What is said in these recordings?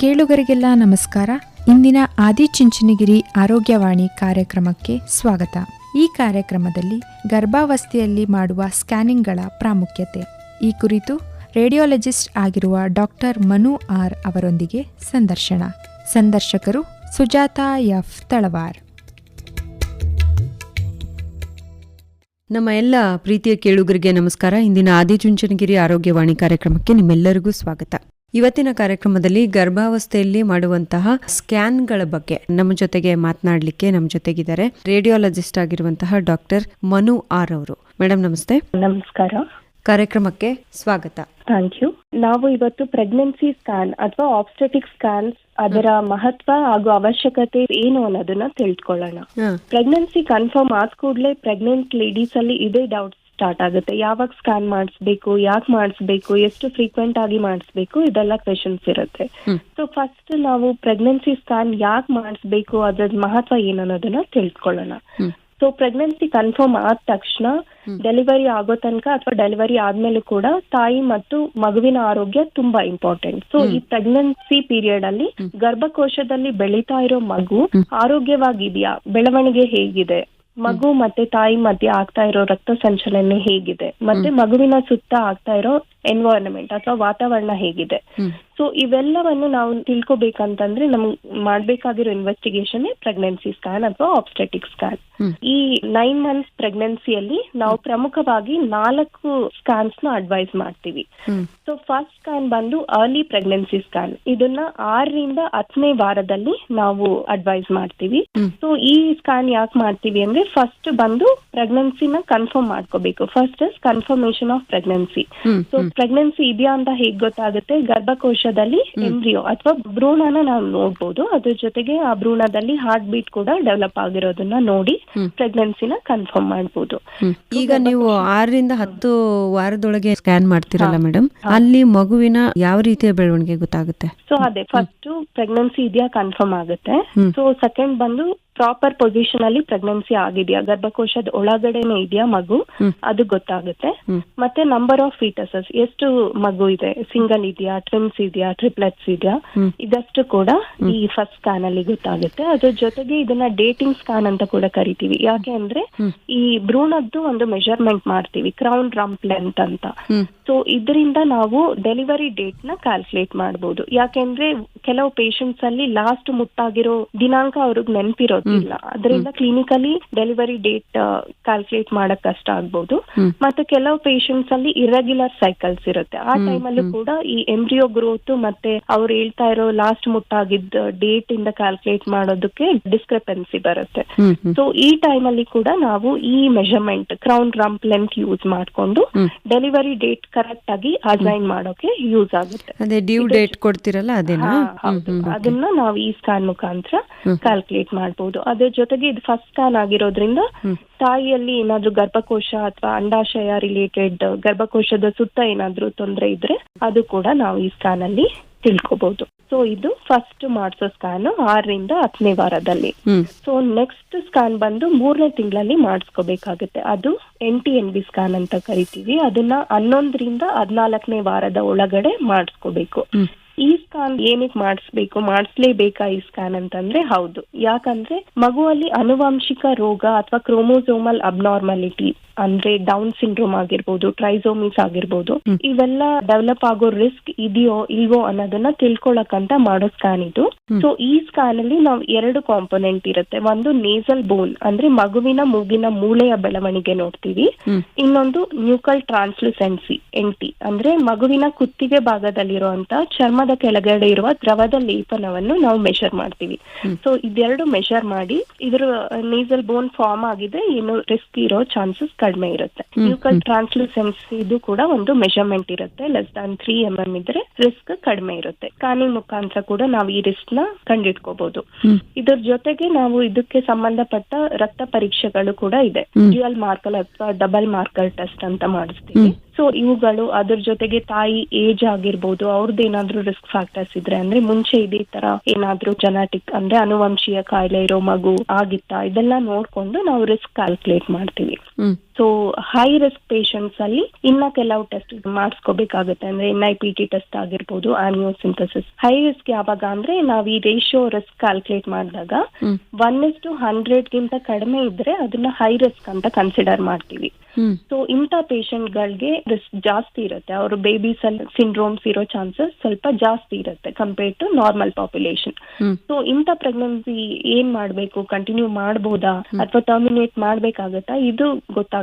ಕೇಳುಗರಿಗೆಲ್ಲ ನಮಸ್ಕಾರ. ಇಂದಿನ ಆದಿಚುಂಚನಗಿರಿ ಆರೋಗ್ಯವಾಣಿ ಕಾರ್ಯಕ್ರಮಕ್ಕೆ ಸ್ವಾಗತ. ಈ ಕಾರ್ಯಕ್ರಮದಲ್ಲಿ ಗರ್ಭಾವಸ್ಥೆಯಲ್ಲಿ ಮಾಡುವ ಸ್ಕ್ಯಾನಿಂಗ್ಗಳ ಪ್ರಾಮುಖ್ಯತೆ. ಈ ಕುರಿತು ರೇಡಿಯೋಲಜಿಸ್ಟ್ ಆಗಿರುವ ಡಾಕ್ಟರ್ ಮನು ಆರ್ ಅವರೊಂದಿಗೆ ಸಂದರ್ಶನ. ಸಂದರ್ಶಕರು ಸುಜಾತಾ ಎಫ್ ತಳವಾರ್. ನಮ್ಮ ಎಲ್ಲ ಪ್ರೀತಿಯ ಕೇಳುಗರಿಗೆ ನಮಸ್ಕಾರ. ಇಂದಿನ ಆದಿಚುಂಚನಗಿರಿ ಆರೋಗ್ಯವಾಣಿ ಕಾರ್ಯಕ್ರಮಕ್ಕೆ ನಿಮ್ಮೆಲ್ಲರಿಗೂ ಸ್ವಾಗತ. ಇವತ್ತಿನ ಕಾರ್ಯಕ್ರಮದಲ್ಲಿ ಗರ್ಭಾವಸ್ಥೆಯಲ್ಲಿ ಮಾಡುವಂತಹ ಸ್ಕ್ಯಾನ್ಗಳ ಬಗ್ಗೆ ನಮ್ಮ ಜೊತೆಗೆ ಮಾತನಾಡಲಿಕ್ಕೆ ನಮ್ಮ ಜೊತೆಗಿದ್ದಾರೆ ರೇಡಿಯಾಲಜಿಸ್ಟ್ ಆಗಿರುವಂತಹ ಡಾಕ್ಟರ್ ಮನು ಆರ್ ಅವರು. ಮೇಡಮ್ ನಮಸ್ತೆ. ನಮಸ್ಕಾರ. ಕಾರ್ಯಕ್ರಮಕ್ಕೆ ಸ್ವಾಗತ. Thank you. ನಾವು ಇವತ್ತು ಪ್ರೆಗ್ನೆನ್ಸಿ ಸ್ಕ್ಯಾನ್ ಅಥವಾ ಆಬ್ಸ್ಟೆಟಿಕ್ ಸ್ಕ್ಯಾನ್ ಅದರ ಮಹತ್ವ ಹಾಗೂ ಅವಶ್ಯಕತೆ ಏನು ಅನ್ನೋದನ್ನ ತಿಳ್ಕೊಳ್ಳೋಣ. ಪ್ರೆಗ್ನೆನ್ಸಿ ಕನ್ಫರ್ಮ್ ಆದ ಕೂಡಲೇ ಪ್ರೆಗ್ನೆಂಟ್ ಲೇಡೀಸ್ ಅಲ್ಲಿ ಇದೇ ಡೌಟ್ ಸ್ಟಾರ್ಟ್ ಆಗುತ್ತೆ. ಯಾವಾಗ ಸ್ಕ್ಯಾನ್ ಮಾಡಿಸ್ಬೇಕು ಯಾಕೆ ಮಾಡಿಸ್ಬೇಕು ಎಷ್ಟು ಫ್ರೀಕ್ವೆಂಟ್ ಆಗಿ ಮಾಡಿಸ್ಬೇಕು ಇದೆಲ್ಲ ಕ್ವೆಶನ್ಸ್ ಇರುತ್ತೆ. ಸೊ ಫಸ್ಟ್ ನಾವು ಪ್ರೆಗ್ನೆನ್ಸಿ ಸ್ಕ್ಯಾನ್ ಯಾಕೆ ಮಾಡಿಸ್ಬೇಕು ಅದ್ರ ಮಹತ್ವ ಏನನ್ನೋದನ್ನ ತಿಳ್ಕೊಳ್ಳೋಣ. ಸೊ ಪ್ರೆಗ್ನೆನ್ಸಿ ಕನ್ಫರ್ಮ್ ಆದ ತಕ್ಷಣ ಡೆಲಿವರಿ ಆಗೋ ತನಕ ಅಥವಾ ಡೆಲಿವರಿ ಆದ್ಮೇಲೆ ಕೂಡ ತಾಯಿ ಮತ್ತು ಮಗುವಿನ ಆರೋಗ್ಯ ತುಂಬಾ ಇಂಪಾರ್ಟೆಂಟ್ ಸೊ ಈ ಪ್ರೆಗ್ನೆನ್ಸಿ ಪೀರಿಯಡ್ ಅಲ್ಲಿ ಗರ್ಭಕೋಶದಲ್ಲಿ ಬೆಳೀತಾ ಇರೋ ಮಗು ಆರೋಗ್ಯವಾಗಿದೆಯಾ? ಬೆಳವಣಿಗೆ ಹೇಗಿದೆ? ಮಗು ಮತ್ತೆ ತಾಯಿ ಮಧ್ಯೆ ಆಗ್ತಾ ಇರೋ ರಕ್ತ ಸಂಚಲನೆ ಹೇಗಿದೆ? ಮತ್ತೆ ಮಗುವಿನ ಸುತ್ತ ಆಗ್ತಾ ಇರೋ ಎನ್ವೈರನ್ಮೆಂಟ್ ಅಥವಾ ವಾತಾವರಣ ಹೇಗಿದೆ. ಸೊ ಇವೆಲ್ಲವನ್ನು ನಾವು ತಿಳ್ಕೊಬೇಕಂತಂದ್ರೆ ನಮ್ಗೆ ಮಾಡ್ಬೇಕಾಗಿರೋ ಇನ್ವೆಸ್ಟಿಗೇಷನ್ ಪ್ರೆಗ್ನೆನ್ಸಿ ಸ್ಕ್ಯಾನ್ ಅಥವಾ ಆಬ್ಸ್ಟೆಟಿಕ್ ಸ್ಕ್ಯಾನ್. ಈ ನೈನ್ ಮಂತ್ಸ್ ಪ್ರೆಗ್ನೆನ್ಸಿಯಲ್ಲಿ ನಾವು ಪ್ರಮುಖವಾಗಿ ನಾಲ್ಕು ಸ್ಕ್ಯಾನ್ಸ್ನ ಅಡ್ವೈಸ್ ಮಾಡ್ತೀವಿ. ಸೊ ಫಸ್ಟ್ ಸ್ಕ್ಯಾನ್ ಬಂದು ಅರ್ಲಿ ಪ್ರೆಗ್ನೆನ್ಸಿ ಸ್ಕ್ಯಾನ್ ಇದನ್ನ ಆರರಿಂದ ಹತ್ತನೇ ವಾರದಲ್ಲಿ ನಾವು ಅಡ್ವೈಸ್ ಮಾಡ್ತೀವಿ. ಸೊ ಈ ಸ್ಕ್ಯಾನ್ ಯಾಕೆ ಮಾಡ್ತೀವಿ ಅಂದ್ರೆ ಫಸ್ಟ್ ಬಂದು ಪ್ರೆಗ್ನೆನ್ಸಿನ ಕನ್ಫರ್ಮ್ ಮಾಡ್ಕೋಬೇಕು. First is confirmation of pregnancy so pregnancy ಇದೆಯಾ ಅಂತ ಹೇಗ್ ಗೊತ್ತಾಗುತ್ತೆ? ಗರ್ಭಕೋಶದಲ್ಲಿ ಎಂಬ್ರಿಯೋ ಅಥವಾ ಭ್ರೂಣನ ನಾವು ನೋಡ್ಬೋದು. ಅದ್ರ ಜೊತೆಗೆ ಆ ಭ್ರೂಣದಲ್ಲಿ ಹಾರ್ಟ್ ಬೀಟ್ ಕೂಡ ಡೆವಲಪ್ ಆಗಿರೋದನ್ನ ನೋಡಿ. ಪ್ರೆಗ್ನೆನ್ಸಿನ ಕನ್ಫರ್ಮ್ ಮಾಡಬಹುದು. ಈಗ ನೀವು ಆರರಿಂದ ಹತ್ತು ವಾರದೊಳಗೆ ಸ್ಕ್ಯಾನ್ ಮಾಡ್ತಿರಲ್ಲ ಮೇಡಮ್ ಅಲ್ಲಿ ಮಗುವಿನ ಯಾವ ರೀತಿಯ ಬೆಳವಣಿಗೆ ಗೊತ್ತಾಗುತ್ತೆ? ಸೊ ಅದೇ ಫಸ್ಟ್ ಪ್ರೆಗ್ನೆನ್ಸಿ ಇದೆಯಾ ಕನ್ಫರ್ಮ್ ಆಗುತ್ತೆ. ಸೊ ಸೆಕೆಂಡ್ ಬಂದು ಪ್ರಾಪರ್ ಪೊಸಿಷನ್ ಅಲ್ಲಿ ಪ್ರೆಗ್ನೆನ್ಸಿ ಆಗಿದೆಯಾ ಗರ್ಭಕೋಶದ ಒಳಗಡೆನೆ ಇದೆಯಾ ಮಗು? ಅದು ಗೊತ್ತಾಗುತ್ತೆ. ಮತ್ತೆ ನಂಬರ್ ಆಫ್ ಫೀಟಸಸ್ ಎಷ್ಟು ಮಗು ಇದೆ? ಸಿಂಗಲ್ ಇದೆಯಾ ಟ್ವಿನ್ಸ್ ಇದೆಯಾ ಟ್ರಿಪ್ಲೆಟ್ಸ್ ಇದೆಯಾ. ಇದಷ್ಟು ಕೂಡ ಈ ಫಸ್ಟ್ ಸ್ಕ್ಯಾನ್ ಅಲ್ಲಿ ಗೊತ್ತಾಗುತ್ತೆ. ಅದ್ರ ಜೊತೆಗೆ ಇದನ್ನ ಡೇಟಿಂಗ್ ಸ್ಕ್ಯಾನ್ ಅಂತ ಕೂಡ ಕರಿತೀವಿ. ಯಾಕೆ ಅಂದ್ರೆ ಈ ಭ್ರೂಣದ್ದು ಒಂದು ಮೆಜರ್ಮೆಂಟ್ ಮಾಡ್ತೀವಿ ಕ್ರೌನ್ ರಂಪ್ ಲೆಂತ್ ಅಂತ. ಸೊ ಇದರಿಂದ ನಾವು ಡೆಲಿವರಿ ಡೇಟ್ನ ಕ್ಯಾಲ್ಕುಲೇಟ್ ಮಾಡಬಹುದು ಯಾಕೆಂದ್ರೆ ಕೆಲವು ಪೇಷಂಟ್ಸ್ ಅಲ್ಲಿ ಲಾಸ್ಟ್ ಮುಟ್ಟಾಗಿರೋ ದಿನಾಂಕ ಅವ್ರಿಗೆ ನೆನಪಿರೋದಿಲ್ಲ ಅದರಿಂದ ಕ್ಲಿನಿಕಲಿ ಡೆಲಿವರಿ ಡೇಟ್ ಕ್ಯಾಲ್ಕುಲೇಟ್ ಮಾಡಕ್ ಕಷ್ಟ ಆಗ್ಬಹುದು ಮತ್ತೆ ಕೆಲವು ಪೇಷಂಟ್ಸ್ ಅಲ್ಲಿ ಇರೆಗ್ಯುಲರ್ ಸೈಕಲ್ಸ್ ಇರುತ್ತೆ. ಆ ಟೈಮಲ್ಲಿ ಕೂಡ ಈ ಎಂಬ್ರಿಯೋ ಗ್ರೋತ್ ಮತ್ತೆ ಅವ್ರು ಹೇಳ್ತಾ ಇರೋ ಲಾಸ್ಟ್ ಮುಟ್ಟಾಗಿದ್ದ ಡೇಟ್ ಇಂದ ಕ್ಯಾಲ್ಕುಲೇಟ್ ಮಾಡೋದಕ್ಕೆ ಡಿಸ್ಕ್ರಿಪೆನ್ಸಿ ಬರುತ್ತೆ. ಸೊ ಈ ಟೈಮ್ ಅಲ್ಲಿ ಕೂಡ ನಾವು ಈ measurement crown rump length use ಮಾಡ್ಕೊಂಡು ಡೆಲಿವರಿ ಡೇಟ್ ಕರೆಕ್ಟ್ ಆಗಿ ಅಸೈನ್ ಮಾಡೋಕೆ ಯೂಸ್ ಆಗುತ್ತೆ. ಅದೇ ಡ್ಯೂ ಡೇಟ್ ಕೊಡ್ತಿರಲ್ಲ. ಅದನ್ನ ನಾವು ಈ ಸ್ಕ್ಯಾನ್ ಮುಖಾಂತರ. ಕ್ಯಾಲ್ಕುಲೇಟ್ ಮಾಡಬಹುದು ಅದ್ರ ಜೊತೆಗೆ ಇದು ಫಸ್ಟ್ ಸ್ಕ್ಯಾನ್ ಆಗಿರೋದ್ರಿಂದ ತಾಯಿಯಲ್ಲಿ ಏನಾದ್ರು ಗರ್ಭಕೋಶ ಅಥವಾ ಅಂಡಾಶಯ ರಿಲೇಟೆಡ್ ಗರ್ಭಕೋಶದ ಸುತ್ತ ಏನಾದ್ರೂ ತೊಂದರೆ ಇದ್ರೆ ಅದು ಕೂಡ ನಾವು ಈ ಸ್ಕ್ಯಾನ್ ಅಲ್ಲಿ ತಿಳ್ಕೊಬಹುದು ಸೊ ಇದು ಫಸ್ಟ್ ಮಾಡಿಸೋ ಸ್ಕ್ಯಾನ್ ಆರರಿಂದ ಹತ್ತನೇ ವಾರದಲ್ಲಿ. ಸೊ ನೆಕ್ಸ್ಟ್ ಸ್ಕ್ಯಾನ್ ಬಂದು ಮೂರನೇ ತಿಂಗಳಲ್ಲಿ ಮಾಡಿಸ್ಕೋಬೇಕಾಗುತ್ತೆ. ಅದು N T N B scan ಅಂತ ಕರಿತೀವಿ. ಅದನ್ನ ಹನ್ನೊಂದರಿಂದ ಹದಿನಾಲ್ಕನೇ ವಾರದ ಒಳಗಡೆ ಮಾಡಿಸ್ಕೋಬೇಕು. ಈ ಸ್ಕ್ಯಾನ್ ಏನಕ್ಕೆ ಮಾಡಿಸ್ಬೇಕು ಮಾಡಿಸ್ಲೇಬೇಕಾ ಈ ಸ್ಕ್ಯಾನ್ ಅಂತಂದ್ರೆ ಹೌದು. ಯಾಕಂದ್ರೆ ಮಗುವಲ್ಲಿ ಅನುವಂಶಿಕ ರೋಗ ಅಥವಾ ಕ್ರೋಮೋಸೋಮಲ್ ಅಬ್ನಾರ್ಮಾಲಿಟಿ ಅಂದ್ರೆ ಡೌನ್ ಸಿಂಡ್ರೋಮ್ ಆಗಿರ್ಬೋದು ಟ್ರೈಸೋಮಿಸ್ ಆಗಿರ್ಬೋದು ಇವೆಲ್ಲ ಡೆವಲಪ್ ಆಗೋ ರಿಸ್ಕ್ ಇದೆಯೋ ಇಲ್ವೋ ಅನ್ನೋದನ್ನ ತಿಳ್ಕೊಳಕ್ಕಂತ ಮಾಡೋ ಸ್ಕ್ಯಾನ್ ಇದು. ಸೊ ಈ ಸ್ಕ್ಯಾನ್ ಅಲ್ಲಿ ನಾವು ಎರಡು ಕಾಂಪೊನೆಂಟ್ ಇರುತ್ತೆ. ಒಂದು ನೇಸಲ್ ಬೋನ್ ಅಂದ್ರೆ ಮಗುವಿನ ಮೂಗಿನ ಮೂಳೆಯ ಬೆಳವಣಿಗೆ ನೋಡ್ತೀವಿ. ಇನ್ನೊಂದು ನ್ಯೂಕಲ್ ಟ್ರಾನ್ಸ್ಲುಸೆನ್ಸಿ ಎಂಟಿ ಅಂದ್ರೆ ಮಗುವಿನ ಕುತ್ತಿಗೆ ಭಾಗದಲ್ಲಿರುವಂತ ಚರ್ಮದ ಕೆಳಗಡೆ ಇರುವ ದ್ರವದ ಲೇಪನವನ್ನು ನಾವು ಮೆಷರ್ ಮಾಡ್ತೀವಿ. ಸೊ ಇದೆರಡು ಮೆಷರ್ ಮಾಡಿ ಇದ್ರ ನೀಸಲ್ ಬೋನ್ ಫಾರ್ಮ್ ಆಗಿದೆ ಏನು ರಿಸ್ಕ್ ಇರೋ ಚಾನ್ಸಸ್ ಕಡಿಮೆ ಇರುತ್ತೆ. ಮ್ಯೂಕಲ್ ಟ್ರಾನ್ಸ್ಲೂಸೆನ್ಸ್ ಇದು ಕೂಡ ಒಂದು ಮೆಷರ್ಮೆಂಟ್ ಇರುತ್ತೆ. Less than three M M ಇದ್ರೆ ರಿಸ್ಕ್ ಕಡಿಮೆ ಇರುತ್ತೆ. ಸ್ಕ್ಯಾನಿಂಗ್ ಮುಖಾಂತರ ಕೂಡ ನಾವು ಈ ರಿಸ್ಕ್ನ ಕಂಡಿಡ್ಕೋಬಹುದು ಇದ್ರ ಜೊತೆಗೆ ನಾವು ಇದಕ್ಕೆ ಸಂಬಂಧಪಟ್ಟ ರಕ್ತ ಪರೀಕ್ಷೆಗಳು ಕೂಡ ಇದೆ. ಡ್ಯುಯಲ್ ಮಾರ್ಕಲ್ ಅಥವಾ ಡಬಲ್ ಮಾರ್ಕಲ್ ಟೆಸ್ಟ್ ಅಂತ ಮಾಡಿಸ್ತೀವಿ. ಸೊ ಇವುಗಳು ಅದ್ರ ಜೊತೆಗೆ ತಾಯಿ ಏಜ್ ಆಗಿರ್ಬೋದು ಅವ್ರದ್ದು ಏನಾದ್ರೂ ರಿಸ್ಕ್ ಫ್ಯಾಕ್ಟರ್ಸ್ ಇದ್ರೆ ಅಂದ್ರೆ ಮುಂಚೆ ಇದೇ ತರ ಏನಾದ್ರೂ ಜನಾಟಿಕ್ ಅಂದ್ರೆ ಅನುವಂಶೀಯ ಕಾಯಿಲೆ ಇರೋ ಮಗು ಆಗಿತ್ತಾ, ಇದೆಲ್ಲ ನೋಡ್ಕೊಂಡು ನಾವು ರಿಸ್ಕ್ ಕ್ಯಾಲ್ಕುಲೇಟ್ ಮಾಡ್ತೀವಿ. ಸೊ ಹೈ ರಿಸ್ಕ್ ಪೇಷಂಟ್ಸ್ ಅಲ್ಲಿ ಇನ್ನ ಕೆಲವು ಟೆಸ್ಟ್ ಮಾಡಿಸ್ಕೋಬೇಕಾಗುತ್ತೆ. ಅಂದ್ರೆ N I P T test ಆಗಿರ್ಬೋದು ಆನಿಯೋಸಿಂಥಸಿಸ್ ಹೈ ರಿಸ್ಕ್ ಯಾವಾಗ ಅಂದ್ರೆ ನಾವು ಈ ರೇಷಿಯೋ ರಿಸ್ಕ್ ಕ್ಯಾಲ್ಕುಲೇಟ್ ಮಾಡಿದಾಗ. ಒನ್ ಇಸ್ ಟು ಹಂಡ್ರೆಡ್ ಗಿಂತ ಕಡಿಮೆ ಇದ್ರೆ ಅದನ್ನ ಹೈ ರಿಸ್ಕ್ ಅಂತ ಕನ್ಸಿಡರ್ ಮಾಡ್ತೀವಿ. ಸೊ ಇಂಥ ಪೇಷಂಟ್ ಗಳಿಗೆ ರಿಸ್ಕ್ ಜಾಸ್ತಿ ಇರುತ್ತೆ. ಅವರು ಬೇಬೀಸ್ ಅಲ್ಲಿ ಸಿಂಡ್ರೋಮ್ಸ್ ಇರೋ ಚಾನ್ಸಸ್ ಸ್ವಲ್ಪ ಜಾಸ್ತಿ ಇರುತ್ತೆ compare to normal population so ಇಂಥ ಪ್ರೆಗ್ನೆನ್ಸಿ ಏನ್ ಮಾಡ್ಬೇಕು? ಕಂಟಿನ್ಯೂ ಮಾಡಬಹುದಾ ಅಥವಾ ಟರ್ಮಿನೇಟ್ ಮಾಡ್ಬೇಕಾಗತ್ತಾ? ಇದು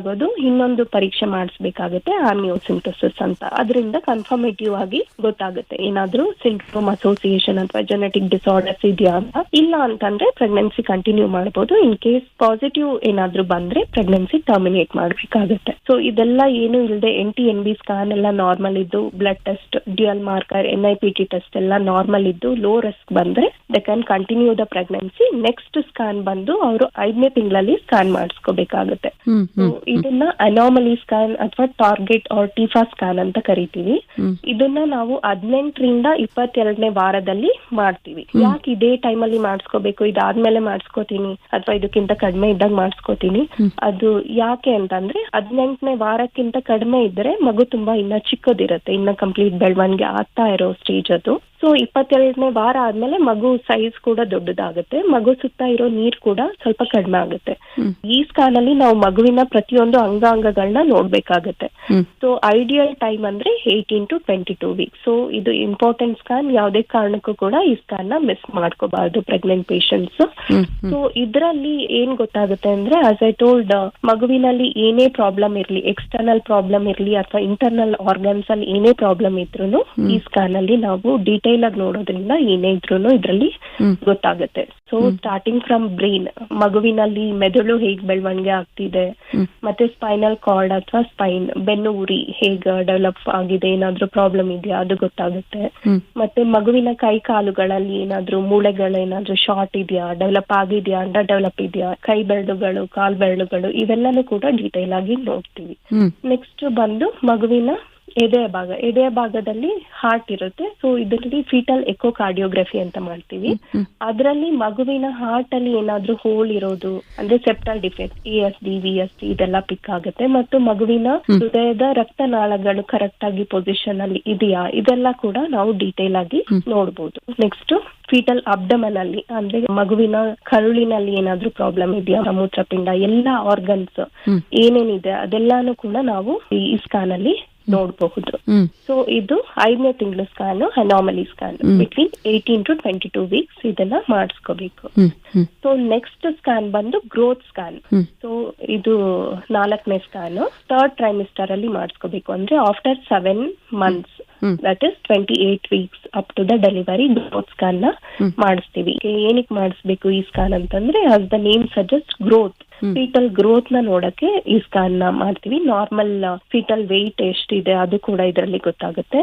ಗೊತ್ತಾಗೋದು ಇನ್ನೊಂದು ಪರೀಕ್ಷೆ ಮಾಡಿಸ್ಬೇಕಾಗುತ್ತೆ ಆಮಿಯೋಸಿಂಥಸಿಸ್ ಅಂತ. ಅದರಿಂದ ಕನ್ಫರ್ಮೇಟಿವ್ ಆಗಿ ಗೊತ್ತಾಗುತ್ತೆ. ಏನಾದ್ರೂ ಸಿಂಡ್ರೋಮ್ ಅಸೋಸಿಯೇಷನ್ ಅಥವಾ ಜೆನೆಟಿಕ್ ಡಿಸಾರ್ಡರ್ಸ್ ಇದೆಯಾ ಅಂತ. ಇಲ್ಲ ಅಂತಂದ್ರೆ ಪ್ರೆಗ್ನೆನ್ಸಿ ಕಂಟಿನ್ಯೂ ಮಾಡಬಹುದು ಇನ್ ಕೇಸ್ ಪಾಸಿಟಿವ್ ಏನಾದ್ರೂ ಬಂದ್ರೆ ಪ್ರೆಗ್ನೆನ್ಸಿ ಟರ್ಮಿನೇಟ್ ಮಾಡಬೇಕಾಗುತ್ತೆ. ಸೊ ಇದೆಲ್ಲ ಏನು ಇಲ್ಲದೆ N T N B scan ಎಲ್ಲ ನಾರ್ಮಲ್ ಇದ್ದು blood test dual marker N I P T test ಎಲ್ಲ ನಾರ್ಮಲ್ ಇದ್ದು ಲೋ ರಿಸ್ಕ್ ಬಂದ್ರೆ the can continue the pregnancy next scan ಬಂದು ಅವರು ಐದನೇ ತಿಂಗಳಲ್ಲಿ ಸ್ಕ್ಯಾನ್ ಮಾಡಿಸ್ಕೋಬೇಕಾಗುತ್ತೆ. ಇದನ್ನ ಅನಾಮಲಿ ಸ್ಕ್ಯಾನ್ ಅಥವಾ ಟಾರ್ಗೆಟ್ ಆರ್ ಟಿಫಾ ಸ್ಕ್ಯಾನ್ ಅಂತ ಕರಿತೀವಿ. ಇದನ್ನ ನಾವು ಹದಿನೆಂಟರಿಂದ ಇಪ್ಪತ್ತೆರಡನೇ ವಾರದಲ್ಲಿ ಮಾಡ್ತೀವಿ. ಯಾಕೆ ಇದೇ ಟೈಮ್ ಅಲ್ಲಿ ಮಾಡಿಸ್ಕೋಬೇಕು? ಇದಾದ್ಮೇಲೆ ಮಾಡಿಸ್ಕೋತೀನಿ. ಅಥವಾ ಇದಕ್ಕಿಂತ ಕಡಿಮೆ ಇದ್ದಾಗ ಮಾಡಿಸ್ಕೋತೀನಿ. ಅದು ಯಾಕೆ ಅಂತಂದ್ರೆ ಹದಿನೆಂಟನೇ ವಾರಕ್ಕಿಂತ ಕಡಿಮೆ ಇದ್ರೆ ಮಗು ತುಂಬಾ ಇನ್ನ ಚಿಕ್ಕದಿರುತ್ತೆ. ಇನ್ನ ಕಂಪ್ಲೀಟ್ ಬೆಳವಣಿಗೆ ಆಗ್ತಾ ಇರೋ ಸ್ಟೇಜ್ ಅದು. ಸೊ ಇಪ್ಪತ್ತೆರಡನೇ ವಾರ ಆದ್ಮೇಲೆ ಮಗು ಸೈಜ್ ಕೂಡ ದೊಡ್ಡದಾಗುತ್ತೆ. ಮಗು ಸುತ್ತ ಇರೋ ನೀರ್ ಕೂಡ ಸ್ವಲ್ಪ ಕಡಿಮೆ ಆಗುತ್ತೆ. ಈ ಸ್ಕಾನ್ ಅಲ್ಲಿ ನಾವು ಮಗುವಿನ ಪ್ರತಿಯೊಂದು ಅಂಗಾಂಗಗಳನ್ನ ನೋಡ್ಬೇಕಾಗತ್ತೆ. ಸೊ ಐಡಿಯಲ್ ಟೈಮ್ ಅಂದ್ರೆ eighteen to twenty two weeks so ಇದು ಇಂಪಾರ್ಟೆಂಟ್ ಸ್ಕಾನ್ ಯಾವುದೇ ಕಾರಣಕ್ಕೂ ಕೂಡ ಈ ಸ್ಕಾನ್ನ ಮಿಸ್ ಮಾಡ್ಕೋಬಾರ್ದು ಪ್ರೆಗ್ನೆಂಟ್ ಪೇಷಂಟ್ಸ್ ಸೊ ಇದರಲ್ಲಿ ಏನ್ ಗೊತ್ತಾಗುತ್ತೆ ಅಂದ್ರೆ ಆಸ್ ಐ ಟೋಲ್ಡ್ ಮಗುವಿನಲ್ಲಿ ಏನೇ ಪ್ರಾಬ್ಲಮ್ ಇರ್ಲಿ ಎಕ್ಸ್ಟರ್ನಲ್ ಪ್ರಾಬ್ಲಮ್ ಇರ್ಲಿ ಅಥವಾ ಇಂಟರ್ನಲ್ ಆರ್ಗನ್ಸ್ ಅಲ್ಲಿ ಏನೇ ಪ್ರಾಬ್ಲಮ್ ಇದ್ರು ಈ ಸ್ಕ್ಯಾನ್ ಅಲ್ಲಿ ನಾವು ಡೀಟೇಲ್ ಆಗಿ ನೋಡೋದ್ರಿಂದ ಏನೇ ಇದ್ರು ಇದರಲ್ಲಿ. ಗೊತ್ತಾಗುತ್ತೆ. ಸೊ ಸ್ಟಾರ್ಟಿಂಗ್ ಫ್ರಮ್ ಬ್ರೈನ್ ಮಗುವಿನಲ್ಲಿ ಮೆದುಳು ಹೇಗ್ ಬೆಳವಣಿಗೆ ಆಗ್ತಿದೆ ಮತ್ತೆ ಸ್ಪೈನಲ್ ಕಾರ್ಡ್ ಅಥವಾ ಸ್ಪೈನ್ ಬೆನ್ನು ಉರಿ ಹೇಗ್ ಡೆವಲಪ್ ಆಗಿದೆ ಏನಾದ್ರೂ ಪ್ರಾಬ್ಲಮ್ ಇದೆಯಾ ಅದು ಗೊತ್ತಾಗುತ್ತೆ. ಮತ್ತೆ ಮಗುವಿನ ಕೈ ಕಾಲುಗಳಲ್ಲಿ ಏನಾದ್ರೂ ಮೂಳೆಗಳು ಏನಾದ್ರೂ ಶಾರ್ಟ್ ಇದೆಯಾ ಡೆವಲಪ್ ಆಗಿದೆಯಾ ಅಂಡರ್ ಡೆವಲಪ್ ಇದೆಯಾ ಕೈ ಬೆರಳುಗಳು ಕಾಲ್ ಬೆರಳುಗಳು ಇವೆಲ್ಲನೂ ಕೂಡ ಡೀಟೇಲ್ ಆಗಿ ನೋಡ್ತೀವಿ. ನೆಕ್ಸ್ಟ್ ಬಂದು ಮಗುವಿನ ಎದೆಯ ಭಾಗ ಎದೆಯ ಭಾಗದಲ್ಲಿ ಹಾರ್ಟ್ ಇರುತ್ತೆ. ಸೊ ಇದರಲ್ಲಿ ಫೀಟಲ್ ಎಕೋ ಕಾರ್ಡಿಯೋಗ್ರಫಿ ಅಂತ ಮಾಡ್ತೀವಿ. ಅದರಲ್ಲಿ ಮಗುವಿನ ಹಾರ್ಟ್ ಅಲ್ಲಿ ಏನಾದ್ರೂ ಹೋಲ್ ಇರೋದು ಅಂದ್ರೆ septal defect A S D V S D ಇದೆಲ್ಲ ಪಿಕ್ ಆಗುತ್ತೆ. ಮತ್ತು ಮಗುವಿನ ಹೃದಯದ ರಕ್ತನಾಳಗಳು ಕರೆಕ್ಟ್ ಆಗಿ ಪೊಸಿಷನ್ ಅಲ್ಲಿ ಇದೆಯಾ? ಇದೆಲ್ಲ ಕೂಡ ನಾವು ಡೀಟೇಲ್ ಆಗಿ ನೋಡ್ಬೋದು. ನೆಕ್ಸ್ಟ್ ಫೀಟಲ್ ಅಬ್ಡಮನ್ ಅಲ್ಲಿ ಅಂದ್ರೆ ಮಗುವಿನ ಕರುಳಿನಲ್ಲಿ ಏನಾದ್ರೂ ಪ್ರಾಬ್ಲಮ್ ಇದೆಯಾ? ಮೂತ್ರಪಿಂಡ ಎಲ್ಲ ಆರ್ಗನ್ಸ್. ಏನೇನಿದೆ ಅದೆಲ್ಲಾನು ಕೂಡ ನಾವು ಈ ಸ್ಕ್ಯಾನ್ ಅಲ್ಲಿ ನೋಡಬಹುದು. ಸೊ ಇದು ಐದನೇ ತಿಂಗಳು scan anomaly scan between eighteen to twenty two weeks ಇದನ್ನ ಮಾಡಿಸ್ಕೋಬೇಕು. ಸೊ ನೆಕ್ಸ್ಟ್ ಸ್ಕ್ಯಾನ್ ಬಂದು ಗ್ರೋತ್ ಸ್ಕ್ಯಾನ್. ಸೊ ಇದು ನಾಲ್ಕನೇ ಸ್ಕ್ಯಾನ್ ಥರ್ಡ್ ಟ್ರೈಮಿಸ್ಟರ್ ಅಲ್ಲಿ ಮಾಡಿಸ್ಕೋಬೇಕು. ಅಂದ್ರೆ after seven months. That is twenty eight weeks up to the delivery growth ಸ್ಕ್ಯಾನ್ನ ಮಾಡಿಸ್ತೀವಿ. ಏನಕ್ಕೆ ಮಾಡಿಸ್ಬೇಕು ಈ ಸ್ಕ್ಯಾನ್ ಅಂತಂದ್ರೆ as the name suggest growth foetal ಗ್ರೋತ್ನ ನೋಡಕ್ಕೆ ಈ ಸ್ಕ್ಯಾನ್ನ ಮಾಡ್ತೀವಿ. ನಾರ್ಮಲ್ ಫೀಟಲ್ ವೆಯ್ಟ್ ಎಷ್ಟಿದೆ ಅದು ಕೂಡ ಇದರಲ್ಲಿ ಗೊತ್ತಾಗುತ್ತೆ.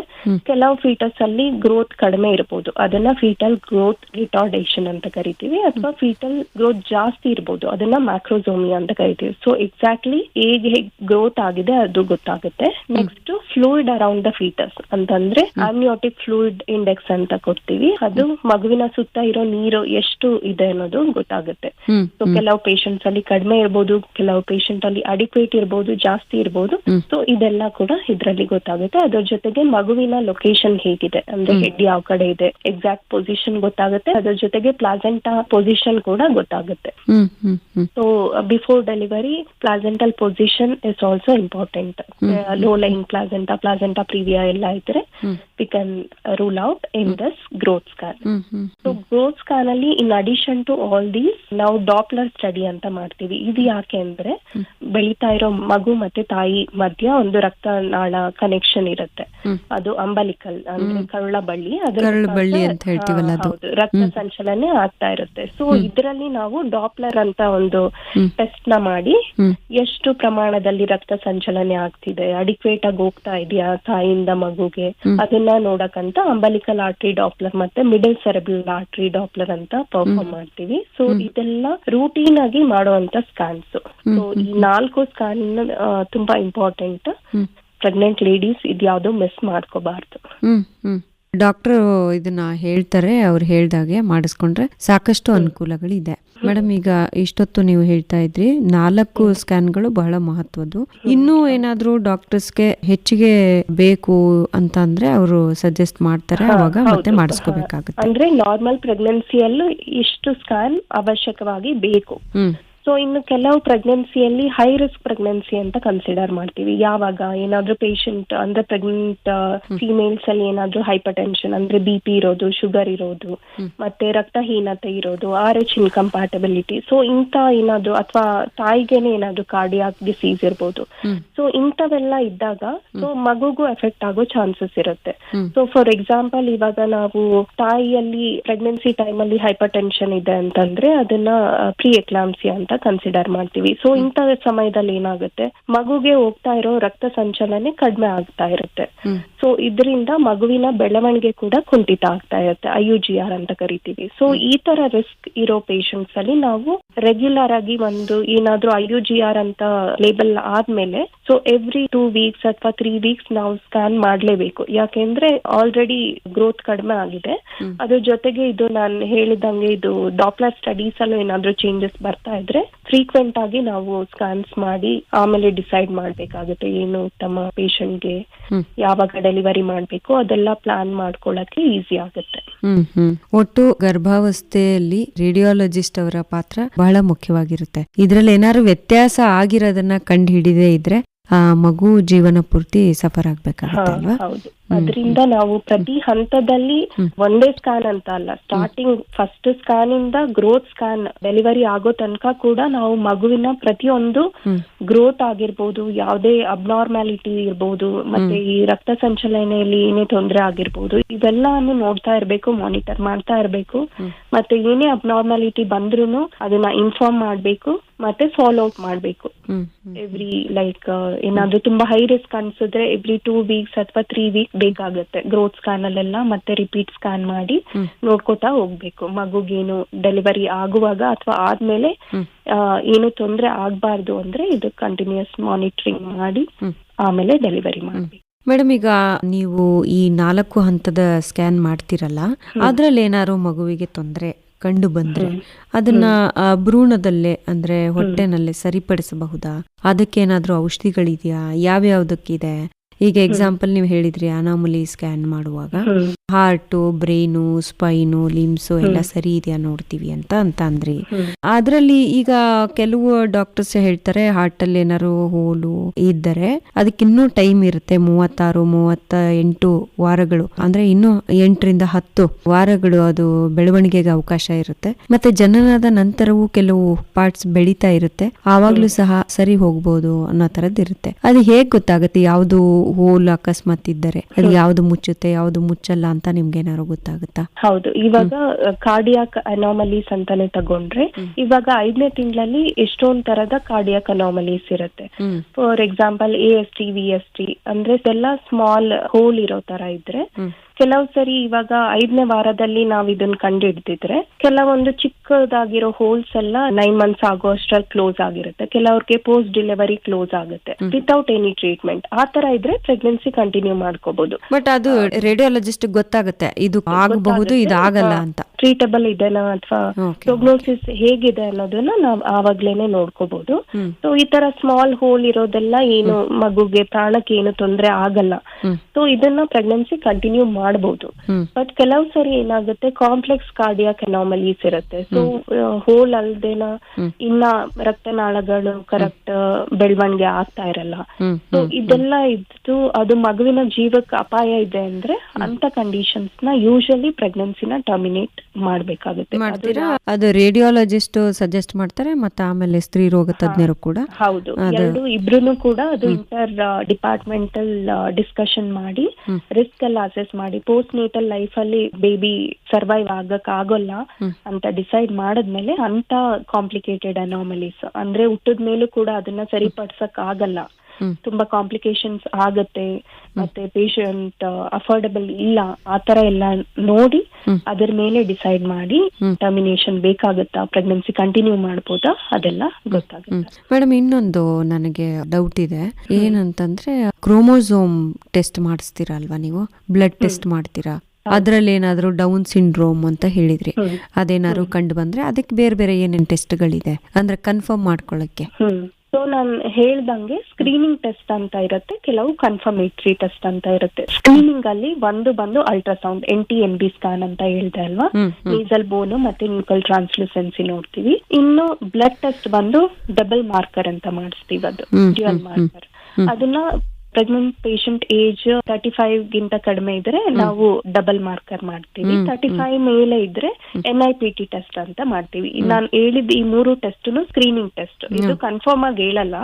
ಕೆಲವು ಫೀಟಸ್ ಅಲ್ಲಿ ಗ್ರೋತ್ ಕಡಿಮೆ ಇರಬಹುದು ಅದನ್ನ ಫೀಟಲ್ ಗ್ರೋತ್ ರಿಟಾರ್ಡೇಷನ್ ಅಂತ ಕರಿತೀವಿ ಅಥವಾ ಫೀಟಲ್ ಗ್ರೋತ್ ಜಾಸ್ತಿ ಇರಬಹುದು ಅದನ್ನ ಮ್ಯಾಕ್ರೋಸೋಮಿಯಾ ಅಂತ ಕರಿತೀವಿ. ಸೊ ಎಕ್ಸಾಕ್ಟ್ಲಿ ಹೇಗೆ ಗ್ರೋತ್ ಆಗಿದೆ ಅದು ಗೊತ್ತಾಗುತ್ತೆ. Next fluid around the fetus ಅಂತಂದ್ರೆ ಆಮ್ನಿಯೋಟಿಕ್ ಫ್ಲೂಯಿಡ್ ಇಂಡೆಕ್ಸ್ ಅಂತ ಕೊಡ್ತೀವಿ. ಅದು ಮಗುವಿನ ಸುತ್ತ ಇರೋ ನೀರು ಎಷ್ಟು ಇದೆ ಅನ್ನೋದು ಗೊತ್ತಾಗುತ್ತೆ. ಸೊ ಕೆಲವು ಪೇಷಂಟ್ಸ್ ಅಲ್ಲಿ ಕಡಿಮೆ ಇರ್ಬೋದು ಕೆಲವು ಪೇಷಂಟ್ ಅಲ್ಲಿ ಅಡಿಕ್ವೇಟ್ ಇರ್ಬೋದು ಜಾಸ್ತಿ ಇರ್ಬೋದು. ಸೊ ಇದೆಲ್ಲ ಕೂಡ ಇದರಲ್ಲಿ ಗೊತ್ತಾಗುತ್ತೆ. ಅದ್ರ ಜೊತೆಗೆ ಮಗುವಿನ ಲೊಕೇಶನ್ ಹೇಗಿದೆ. ಅಂದ್ರೆ ಹೆಡ್ ಯಾವ ಕಡೆ ಇದೆ ಎಕ್ಸಾಕ್ಟ್ ಪೊಸಿಷನ್ ಗೊತ್ತಾಗುತ್ತೆ. ಅದ್ರ ಜೊತೆಗೆ ಪ್ಲಾಸೆಂಟಾ ಪೊಸಿಷನ್ ಕೂಡ ಗೊತ್ತಾಗುತ್ತೆ. So before delivery placental position is also important low line placenta placenta previa ಎಲ್ಲ ಇದ್ರೆ we can rule out in this growth scan so growth scan ಅಲ್ಲಿ in addition to all these ನಾವು Doppler study ಅಂತ ಮಾಡ್ತೀವಿ. ಮಾಡ್ತೀವಿ. ಇದು ಯಾಕೆ ಅಂದ್ರೆ ಬೆಳೀತಾ ಇರೋ ಮಗು ಮತ್ತೆ ತಾಯಿ ಮಧ್ಯ ಒಂದು ರಕ್ತನಾಳ ಕನೆಕ್ಷನ್ ಇರುತ್ತೆ. ಅದು ಅಂಬಲಿಕಲ್ ಅಂದ್ರೆ. ಕರುಳ ಬಳ್ಳಿ. ಅದು. ರಕ್ತ ಸಂಚಲನೆ ಆಗ್ತಾ ಇರುತ್ತೆ. ಸೊ. ಇದರಲ್ಲಿ ನಾವು ಡಾಪ್ಲರ್ ಅಂತ ಒಂದು. ಟೆಸ್ಟ್ನ ಮಾಡಿ ಎಷ್ಟು ಪ್ರಮಾಣದಲ್ಲಿ ರಕ್ತ ಸಂಚಲನೆ ಆಗ್ತಿದೆ ಅಡಿಕ್ವೇಟ್ ಆಗಿ ಹೋಗ್ತಾ ಇದೆಯಾ ತಾಯಿಯಿಂದ ಮಗುಗೆ? ಅದನ್ನ ನೋಡಕ್ಕಂತ ಅಂಬಲಿಕಲ್ ಆರ್ಟ್ರಿ ಡಾಪ್ಲರ್ ಮತ್ತೆ ಮಿಡಲ್ ಸೆರೆಬ್ರಲ್ ಆರ್ಟ್ರಿ ಡಾಪ್ಲರ್ ಅಂತ ಪರ್ಫಾರ್ಮ್ ಮಾಡ್ತೀವಿ. ಸೊ ಇದೆಲ್ಲ ರೂಟೀನ್ ಆಗಿ ಮಾಡುವಂತ ಸ್ಕ್ಯಾನ್ಸ್ ಸೊ ಈ ನಾಲ್ಕು ಸ್ಕ್ಯಾನ್ ತುಂಬಾ ಇಂಪಾರ್ಟೆಂಟ್ ಪ್ರೆಗ್ನೆಂಟ್ ಲೇಡೀಸ್ ಇದ್ಯಾವುದೋ ಮಿಸ್ ಮಾಡ್ಕೋಬಾರ್ದು. ಡಾಕ್ಟರ್ ಇದನ್ನ ಹೇಳ್ತಾರೆ ಅವ್ರು ಹೇಳ್ದಾಗೆ ಮಾಡಿಸ್ಕೊಂಡ್ರೆ ಸಾಕಷ್ಟು ಅನುಕೂಲಗಳಿದೆ. ಮೇಡಮ್ ಈಗ ಇಷ್ಟೊತ್ತು ನೀವು ಹೇಳ್ತಾ ಇದ್ರಿ ನಾಲ್ಕು ಸ್ಕ್ಯಾನ್ಗಳು ಬಹಳ ಮಹತ್ವದ್ದು. ಇನ್ನೂ ಏನಾದ್ರೂ ಡಾಕ್ಟರ್ಸ್ಗೆ ಹೆಚ್ಚಿಗೆ ಬೇಕು ಅಂತ ಅಂದ್ರೆ ಅವರು ಸಜೆಸ್ಟ್ ಮಾಡ್ತಾರೆ ಅವಾಗ ಮತ್ತೆ. ಮಾಡಿಸ್ಕೋಬೇಕಾಗುತ್ತೆ. ಅಂದ್ರೆ ನಾರ್ಮಲ್ ಪ್ರೆಗ್ನೆನ್ಸಿಯಲ್ಲೂ ಇಷ್ಟು ಸ್ಕ್ಯಾನ್ ಅವಶ್ಯಕವಾಗಿ ಬೇಕು. ಹ್ಮ್. ಸೊ ಇನ್ನು ಕೆಲವು ಪ್ರೆಗ್ನೆನ್ಸಿಯಲ್ಲಿ ಹೈ ರಿಸ್ಕ್ ಪ್ರೆಗ್ನೆನ್ಸಿ ಅಂತ ಕನ್ಸಿಡರ್ ಮಾಡ್ತೀವಿ. ಯಾವಾಗ ಏನಾದ್ರೂ ಪೇಷಂಟ್ ಅಂದ್ರೆ ಪ್ರೆಗ್ನೆಂಟ್ ಫಿಮೇಲ್ಸ್ ಅಲ್ಲಿ ಏನಾದ್ರೂ ಹೈಪರ್ ಟೆನ್ಷನ್ ಅಂದ್ರೆ ಬಿ ಪಿ ಇರೋದು ಶುಗರ್ ಇರೋದು ಮತ್ತೆ ರಕ್ತಹೀನತೆ ಇರೋದು ಆರ್ ಎಚ್ ಇನ್ಕಂಪ್ಯಾಟಬಿಲಿಟಿ ಸೊ ಇಂಥ ಏನಾದ್ರು ಅಥವಾ ತಾಯಿಗೆನೆ ಏನಾದ್ರು ಕಾರ್ಡಿಯಾಕ್ ಡಿಸೀಸ್ ಇರ್ಬೋದು. ಸೊ ಇಂಥವೆಲ್ಲ ಇದ್ದಾಗ ಸೊ ಮಗುಗೂ ಎಫೆಕ್ಟ್ ಆಗೋ ಚಾನ್ಸಸ್ ಇರುತ್ತೆ. ಸೊ ಫಾರ್ ಎಕ್ಸಾಂಪಲ್ ಇವಾಗ ನಾವು ತಾಯಿಯಲ್ಲಿ ಪ್ರೆಗ್ನೆನ್ಸಿ ಟೈಮಲ್ಲಿ ಹೈಪರ್ ಟೆನ್ಷನ್ ಇದೆ ಅಂತಂದ್ರೆ ಅದನ್ನ ಪ್ರೀ ಎಕ್ಲಾಮ್ಸಿಯಾ ಅಂತ ಕನ್ಸಿಡರ್ ಮಾಡ್ತೀವಿ. ಸೊ ಇಂಥ ಸಮಯದಲ್ಲಿ ಏನಾಗುತ್ತೆ? ಮಗುಗೆ ಹೋಗ್ತಾ ಇರೋ ರಕ್ತ ಸಂಚಲನೆ ಕಡಿಮೆ ಆಗ್ತಾ ಇರುತ್ತೆ. ಸೊ ಇದರಿಂದ ಮಗುವಿನ ಬೆಳವಣಿಗೆ ಕೂಡ ಕುಂಠಿತ ಆಗ್ತಾ ಇರುತ್ತೆ. ಐ ಯು ಜಿ ಆರ್ ಅಂತ ಕರಿತೀವಿ. ಸೊ ಈ ತರ ರಿಸ್ಕ್ ಇರೋ ಪೇಷಂಟ್ಸ್ ಅಲ್ಲಿ ನಾವು ರೆಗ್ಯುಲರ್ ಆಗಿ ಒಂದು ಏನಾದ್ರೂ ಐ ಯು ಜಿ ಆರ್ ಅಂತ ಲೇಬಲ್ ಆದ್ಮೇಲೆ ಸೊ ಎವ್ರಿ ಟೂ ವೀಕ್ಸ್ ಅಥವಾ ತ್ರೀ ವೀಕ್ಸ್ ನಾವು ಸ್ಕ್ಯಾನ್ ಮಾಡ್ಲೇಬೇಕು. ಯಾಕೆಂದ್ರೆ ಆಲ್ರೆಡಿ ಗ್ರೋತ್ ಕಡಿಮೆ ಆಗಿದೆ. ಅದ್ರ ಜೊತೆಗೆ ಇದು ನಾನು ಹೇಳಿದಂಗೆ ಇದು ಡಾಪ್ಲರ್ ಸ್ಟಡೀಸ್ ಅಲ್ಲೂ ಏನಾದ್ರೂ ಚೇಂಜಸ್ ಬರ್ತಾ ಇದ್ರೆ ಫ್ರೀಕ್ವೆಂಟ್ ಆಗಿ ನಾವು ಸ್ಕ್ಯಾನ್ಸ್ ಮಾಡಿ ಆಮೇಲೆ ಡಿಸೈಡ್ ಮಾಡ್ಬೇಕಾಗುತ್ತೆ ಏನು ಉತ್ತಮ ಪೇಷಂಟ್ಗೆ. ಯಾವಾಗ ಡೆಲಿವರಿ ಮಾಡಬೇಕು ಅದೆಲ್ಲ ಪ್ಲಾನ್ ಮಾಡ್ಕೊಳ್ಳಕ್ಕೆ ಈಸಿ ಆಗುತ್ತೆ. ಹ್ಮ್ ಹ್ಮ್. ಒಟ್ಟು ಗರ್ಭಾವಸ್ಥೆಯಲ್ಲಿ ರೇಡಿಯಾಲಜಿಸ್ಟ್ ಅವರ ಪಾತ್ರ ಬಹಳ ಮುಖ್ಯವಾಗಿರುತ್ತೆ. ಇದ್ರಲ್ಲಿ ಏನಾದ್ರು ವ್ಯತ್ಯಾಸ ಆಗಿರೋದನ್ನ ಕಂಡು ಹಿಡಿದೇ ಇದ್ರೆ ಮಗು ಜೀವನ ಪೂರ್ತಿ ಸಫರ್ ಹಾ, ಆಗ್ಬೇಕಾಗತ್ತೆ ಹೌದು ಅದರಿಂದ ನಾವು ಪ್ರತಿ ಹಂತದಲ್ಲಿ. ಒಂದೇ ಸ್ಕ್ಯಾನ್ ಅಂತ ಅಲ್ಲ ಸ್ಟಾರ್ಟಿಂಗ್ ಫಸ್ಟ್ ಸ್ಕ್ಯಾನ್ ಇಂದ ಗ್ರೋತ್ ಸ್ಕ್ಯಾನ್ ಡೆಲಿವರಿ ಆಗೋ ತನಕ ಕೂಡ ನಾವು ಮಗುವಿನ ಪ್ರತಿಯೊಂದು ಗ್ರೋತ್ ಆಗಿರ್ಬೋದು ಯಾವುದೇ ಅಬ್ನಾರ್ಮ್ಯಾಲಿಟಿ ಇರ್ಬೋದು ಮತ್ತೆ ಈ ರಕ್ತ ಸಂಚಲನೆಯಲ್ಲಿ ಏನೇ ತೊಂದರೆ ಆಗಿರ್ಬೋದು ಇವೆಲ್ಲಾನು ನೋಡ್ತಾ ಇರ್ಬೇಕು ಮಾನಿಟರ್ ಮಾಡ್ತಾ ಇರ್ಬೇಕು. ಮತ್ತೆ ಏನೇ ಅಬ್ನಾರ್ಮ್ಯಾಲಿಟಿ ಬಂದ್ರು ಅದನ್ನ ಇನ್ಫಾರ್ಮ್ ಮಾಡ್ಬೇಕು. ಮತ್ತೆ ಫಾಲೋ ಅಪ್ ಮಾಡ್ಬೇಕು. ಎವ್ರಿ ಲೈಕ್ ಏನಾದ್ರೂ ತುಂಬಾ ಹೈ ರಿಸ್ಕ್ ಅನ್ಸಿದ್ರೆ ಎವ್ರಿ ಟೂ ವೀಕ್ಸ್ ಅಥವಾ ತ್ರೀ ವೀಕ್ ಬೇಕಾಗುತ್ತೆ. ಗ್ರೋತ್ ಸ್ಕ್ಯಾನ್ ಅಲ್ಲೆಲ್ಲ ಮತ್ತೆ ರಿಪೀಟ್ ಸ್ಕ್ಯಾನ್ ಮಾಡಿ. ನೋಡ್ಕೋತಾ ಹೋಗ್ಬೇಕು. ಮಗುಗೇನು ಡೆಲಿವರಿ ಆಗುವಾಗ ಅಥವಾ ಆದ್ಮೇಲೆ ಏನು ತೊಂದ್ರೆ ಆಗ್ಬಾರ್ದು ಅಂದ್ರೆ ಇದು ಕಂಟಿನ್ಯೂಸ್ ಮಾನಿಟರಿಂಗ್ ಮಾಡಿ ಆಮೇಲೆ ಡೆಲಿವರಿ ಮಾಡ್ಬೇಕು. ಮೇಡಮ್ ಈಗ ನೀವು ಈ ನಾಲ್ಕು ಹಂತದ ಸ್ಕ್ಯಾನ್ ಮಾಡ್ತಿರಲ್ಲ ಅದ್ರಲ್ಲಿ ಏನಾದ್ರು ಮಗುವಿಗೆ ತೊಂದರೆ ಕಂಡು ಬಂದ್ರೆ. ಅದನ್ನ ಭ್ರೂಣದಲ್ಲೇ ಅಂದ್ರೆ ಹೊಟ್ಟೆನಲ್ಲೇ ಸರಿಪಡಿಸಬಹುದಾ? ಅದಕ್ಕೇನಾದ್ರೂ ಔಷಧಿಗಳಿದೆಯಾ? ಯಾವ್ಯಾವ್ದಕ್ಕಿದೆ? ಈಗ ಎಕ್ಸಾಂಪಲ್ ನೀವು ಹೇಳಿದ್ರಿ ಅನಾಮುಲಿ ಸ್ಕ್ಯಾನ್ ಮಾಡುವಾಗ. ಹಾರ್ಟು ಬ್ರೈನು ಸ್ಪೈನು ಲಿಮ್ಸು ಎಲ್ಲ ಸರಿ ಇದೆಯಾ ನೋಡ್ತೀವಿ ಅಂತ ಅಂತ ಅಂದ್ರಿ. ಅದ್ರಲ್ಲಿ ಈಗ ಕೆಲವು ಡಾಕ್ಟರ್ಸ್ ಹೇಳ್ತಾರೆ ಹಾರ್ಟ್ ಅಲ್ಲಿ ಏನಾರು ಹೋಲು ಇದ್ದರೆ ಅದಕ್ಕಿನ್ನೂ ಟೈಮ್ ಇರುತ್ತೆ ಮೂವತ್ತಾರು ಮೂವತ್ತ ಎಂಟು ವಾರಗಳು. ಅಂದ್ರೆ ಇನ್ನು ಎಂಟರಿಂದ ಹತ್ತು ವಾರಗಳು ಅದು ಬೆಳವಣಿಗೆಗೆ ಅವಕಾಶ ಇರುತ್ತೆ. ಮತ್ತೆ ಜನನದ ನಂತರವೂ ಕೆಲವು ಪಾರ್ಟ್ಸ್ ಬೆಳೀತಾ ಇರುತ್ತೆ. ಆವಾಗ್ಲೂ ಸಹ ಸರಿ ಹೋಗ್ಬೋದು ಅನ್ನೋ ತರದ್ ಇರುತ್ತೆ ಅದು ಹೇಗ್ ಗೊತ್ತಾಗುತ್ತೆ? ಯಾವ್ದು ಹೋಲ್ ಅಕಸ್ಮಾತ್ ಇದ್ದರೆ ಅದು ಯಾವ್ದು ಮುಚ್ಚುತ್ತೆ ಯಾವ್ದು ಮುಚ್ಚಲ್ಲ ಅಂತ ನಿಮ್ಗೆ ಏನಾದ್ರು ಗೊತ್ತಾಗುತ್ತಾ? ಹೌದು. ಇವಾಗ ಕಾರ್ಡಿಯಾಕ್ ಅನಾಮಲೀಸ್ ಅಂತಾನೆ ತಗೊಂಡ್ರೆ ಇವಾಗ ಐದನೇ ತಿಂಗಳಲ್ಲಿ ಎಷ್ಟೊಂದ್ ತರದ ಕಾರ್ಡಿಯಾಕ್ ಅನಾಮಲೀಸ್ ಇರುತ್ತೆ. For example A S T V S T ಅಂದ್ರೆ ಎಲ್ಲ ಸ್ಮಾಲ್ ಹೋಲ್ ಇರೋ ತರ ಇದ್ರೆ ಕೆಲವು ಸರಿ ಇವಾಗ ಐದನೇ ವಾರದಲ್ಲಿ ನಾವ್ ಇದನ್ನ ಕಂಡು ಹಿಡ್ದಿದ್ರೆ ಕೆಲವೊಂದು ಚಿಕ್ಕದಾಗಿರೋ ಹೋಲ್ಸ್ ಎಲ್ಲ ನೈನ್ ಮಂತ್ಸ್ ಆಗೋ ಅಷ್ಟ್ರಲ್ಲಿ ಕ್ಲೋಸ್ ಆಗಿರುತ್ತೆ. ಕೆಲವ್ರಿಗೆ ಪೋಸ್ಟ್ ಡೆಲಿವರಿ ಕ್ಲೋಸ್ ಆಗುತ್ತೆ ವಿತೌಟ್ ಎನಿ ಟ್ರೀಟ್ಮೆಂಟ್ ಆ ತರ ಇದ್ರೆ ಪ್ರೆಗ್ನೆನ್ಸಿ ಕಂಟಿನ್ಯೂ ಮಾಡ್ಕೋಬಹುದು ಬಟ್ ಅದು ರೇಡಿಯಾಲಜಿಸ್ಟ್ ಗೊತ್ತಾಗುತ್ತೆ ಇದು ಆಗಬಹುದು ಇದು ಆಗಲ್ಲ ಅಂತ. ಟ್ರೀಟಬಲ್ ಇದೆನಾ ಅಥವಾ ಪ್ರೋಗ್ನೋಸಿಸ್ ಹೇಗಿದೆ ಅನ್ನೋದನ್ನ ನಾವ್ ಆವಾಗ್ಲೇನೆ ನೋಡ್ಕೋಬಹುದು ಸೊ ಈ ತರ ಸ್ಮಾಲ್ ಹೋಲ್ ಇರೋದೆಲ್ಲ ಏನು ಮಗುಗೆ ಪ್ರಾಣಕ್ಕೆ ಏನು ತೊಂದ್ರೆ ಆಗಲ್ಲ. ಸೊ ಇದನ್ನ ಪ್ರೆಗ್ನೆನ್ಸಿ ಕಂಟಿನ್ಯೂ ಮಾಡಬಹುದು ಬಟ್ ಕೆಲವು ಸರಿ ಏನಾಗುತ್ತೆ ಕಾಂಪ್ಲೆಕ್ಸ್ ಕಾರ್ಡಿಯಾಕ್ ಎನಾಮಲೀಸ್ ಇರುತ್ತೆ. ಸೊ ಹೋಲ್ ಅಲ್ದೇನ ಇನ್ನ ರಕ್ತನಾಳಗಳು ಕರೆಕ್ಟ್ ಬೆಳವಣಿಗೆ ಆಗ್ತಾ ಇರಲ್ಲ. ಸೊ ಇದೆಲ್ಲ ಇದ್ದು ಅದು ಮಗುವಿನ ಜೀವಕ್ಕೆ ಅಪಾಯ ಇದೆ ಅಂದ್ರೆ ಅಂತ ಕಂಡೀಷನ್ಸ್ನ ಯೂಶಲಿ ಪ್ರೆಗ್ನೆನ್ಸಿನ ಟರ್ಮಿನೇಟ್ ಮಾಡಬೇಕಾಗುತ್ತೆ. ಅದು ರೇಡಿಯಾಲಜಿಸ್ಟ್ ಸಜೆಸ್ಟ್ ಮಾಡ್ತಾರೆ ಮತ್ತೆ ಆಮೇಲೆ ಸ್ತ್ರೀ ರೋಗ ತಜ್ಞರು ಕೂಡ. ಹೌದು. ಎರಡು ಇಬ್ರು ಕೂಡ ಅದು ಇಂಟರ್ ಡಿಪಾರ್ಟ್ಮೆಂಟಲ್ ಡಿಸ್ಕಷನ್ ಮಾಡಿ. ರಿಸ್ಕ್ ಎಲ್ಲ ಅಸೆಸ್ ಮಾಡಿ ಪೋಸ್ಟ್ ನೇಟಲ್ ಲೈಫ್ ಅಲ್ಲಿ ಬೇಬಿ ಸರ್ವೈವ್ ಆಗಕ್ ಆಗೋಲ್ಲ ಅಂತ ಡಿಸೈಡ್ ಮಾಡಿದ್ಮೇಲೆ ಅಂತ ಕಾಂಪ್ಲಿಕೇಟೆಡ್ ಅನಾಮಲೀಸ್ ಅಂದ್ರೆ ಹುಟ್ಟದ ಮೇಲೂ ಕೂಡ ಅದನ್ನ ಸರಿಪಡ್ಸಕ್ ಆಗಲ್ಲ. ತುಂಬಾ ಕಾಂಪ್ಲಿಕೇಶನ್ಸ್ ಆಗತ್ತೆ ಮತ್ತೆ ಪೇಷಂಟ್ ಅಫೋರ್ಡಬಲ್ ಇಲ್ಲ ಆತರ ಎಲ್ಲ ನೋಡಿ ಅದರ ಮೇಲೆ ಡಿಸೈಡ್ ಮಾಡಿ. ಟರ್ಮಿನೇಷನ್ ಬೇಕಾಗುತ್ತಾ ಪ್ರೆಗ್ನೆನ್ಸಿ ಕಂಟಿನ್ಯೂ ಮಾಡ್ಬೋದಾ ಅದೆಲ್ಲ ಗೊತ್ತಾಗುತ್ತೆ. ಮೇಡಮ್ ಇನ್ನೊಂದು ನನಗೆ ಡೌಟ್ ಇದೆ. ಏನಂತಂದ್ರೆ ಕ್ರೋಮೋಸೋಮ್ ಟೆಸ್ಟ್ ಮಾಡಿಸ್ತೀರಾ ಅಲ್ವಾ ನೀವು ಬ್ಲಡ್ ಟೆಸ್ಟ್ ಮಾಡ್ತೀರಾ? ಅದ್ರಲ್ಲಿ ಏನಾದ್ರು ಡೌನ್ ಸಿಂಡ್ರೋಮ್ ಅಂತ ಹೇಳಿದ್ರಿ. ಅದೇನಾದ್ರು ಕಂಡು ಬಂದ್ರೆ ಅದಕ್ಕೆ ಬೇರೆ ಬೇರೆ ಏನೇನ್ ಟೆಸ್ಟ್ಗಳಿದೆ ಅಂದ್ರೆ ಕನ್ಫರ್ಮ್ ಮಾಡ್ಕೊಳ್ಳಕ್ಕೆ. ಸೊ ನಾನು ಹೇಳ್ದಂಗೆ ಸ್ಕ್ರೀನಿಂಗ್ ಟೆಸ್ಟ್ ಅಂತ ಇರುತ್ತೆ ಕೆಲವು ಕನ್ಫರ್ಮೇಟ್ರಿ ಟೆಸ್ಟ್ ಅಂತ ಇರುತ್ತೆ. ಸ್ಕ್ರೀನಿಂಗ್ ಅಲ್ಲಿ ಒಂದು ಬಂದು ultrasound N T N B scan ಅಂತ ಹೇಳ್ದೆ ಅಲ್ವಾ? ಮೀಸಲ್ ಬೋನು ಮತ್ತೆ ನ್ಯೂಕಲ್ ಟ್ರಾನ್ಸ್ಲೂಸೆನ್ಸಿ ನೋಡ್ತೀವಿ. ಇನ್ನು ಬ್ಲಡ್ ಟೆಸ್ಟ್ ಬಂದು ಡಬಲ್ ಮಾರ್ಕರ್ ಅಂತ ಮಾಡಿಸ್ತೀವಿ ಅದು ಡ್ಯುಯಲ್ ಮಾರ್ಕರ್ ಅದನ್ನ pregnant patient age thirty five ಗಿಂತ ಕಡಿಮೆ ಇದ್ರೆ ನಾವು ಡಬಲ್ ಮಾರ್ಕರ್ ಮಾಡ್ತೀವಿ. ತರ್ಟಿ ಫೈವ್ ಮೇಲೆ ಇದ್ರೆ N I P T test ಅಂತ ಮಾಡ್ತೀವಿ. ನಾನು ಹೇಳಿದ ಈ ಮೂರು ಟೆಸ್ಟ್ ಸ್ಕ್ರೀನಿಂಗ್ ಟೆಸ್ಟ್ ಇದು ಕನ್ಫರ್ಮ್ ಆಗಿ ಹೇಳಲ್ಲ.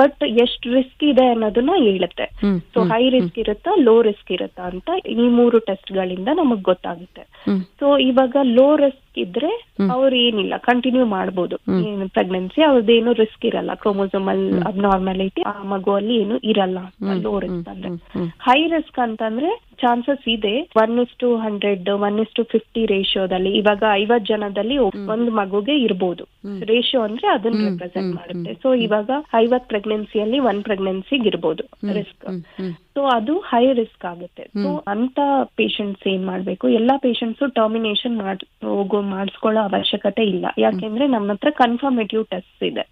ಬಟ್ ಎಷ್ಟು ರಿಸ್ಕ್ ಇದೆ ಅನ್ನೋದನ್ನ ಹೇಳುತ್ತೆ. ಸೊ ಹೈ ರಿಸ್ಕ್ ಇರುತ್ತಾ ಲೋ ರಿಸ್ಕ್ ಇರುತ್ತಾ ಅಂತ ಈ ಮೂರು ಟೆಸ್ಟ್ ಗಳಿಂದ ನಮಗ್ ಗೊತ್ತಾಗುತ್ತೆ. ಸೊ ಇವಾಗ ಲೋ ರಿಸ್ಕ್ ಇದ್ರೆ ಅವ್ರು ಏನಿಲ್ಲ ಕಂಟಿನ್ಯೂ ಮಾಡ್ಬೋದು. ಏನು ಪ್ರೆಗ್ನೆನ್ಸಿ ಅವ್ರದ್ದೇನು ರಿಸ್ಕ್ ಇರಲ್ಲ. ಕ್ರೋಮೋಸೋಮಲ್ ಅಬ್ನಾರ್ಮಾಲಿಟಿ ಆ ಮಗುವಲ್ಲಿ ಏನು ಇರಲ್ಲ ಲೋ ರಿಸ್ಕ್ ಅಂದ್ರೆ. ಹೈ ರಿಸ್ಕ್ ಅಂತಂದ್ರೆ ಚಾನ್ಸಸ್ ಇದೆ. One is to hundred one is to fifty ರೇಷಿಯೋದಲ್ಲಿ ಇವಾಗ ಐವತ್ ಜನದಲ್ಲಿ ಒಂದು ಮಗುಗೆ ಇರ್ಬೋದು. ರೇಷಿಯೋ ಅಂದ್ರೆ ಅದನ್ನ ರೆಪ್ರೆಸೆಂಟ್ ಮಾಡುತ್ತೆ. ಸೊ ಇವಾಗ ಐವತ್ ಪ್ರೆಗ್ನೆನ್ಸಿಯಲ್ಲಿ ಒನ್ ಪ್ರೆಗ್ನೆನ್ಸಿಗೆ ಇರ್ಬೋದು ರಿಸ್ಕ್. ಸೊ ಅದು ಹೈ ರಿಸ್ಕ್ ಆಗುತ್ತೆ. ಸೊ ಅಂತ ಪೇಷಂಟ್ಸ್ ಏನ್ ಮಾಡ್ಬೇಕು? ಎಲ್ಲಾ ಪೇಷಂಟ್ಸ್ ಟರ್ಮಿನೇಷನ್ ಮಾಡ್ ಹೋಗೋ ಮಾಡಿಸ್ಕೊಳ್ಳೋ ಅವಶ್ಯಕತೆ ಇಲ್ಲ. ಯಾಕೆಂದ್ರೆ ನಮ್ಮ ಹತ್ರ ಕನ್ಫರ್ಮೇಟಿವ್ ಟೆಸ್ಟ್ ಇದೆ.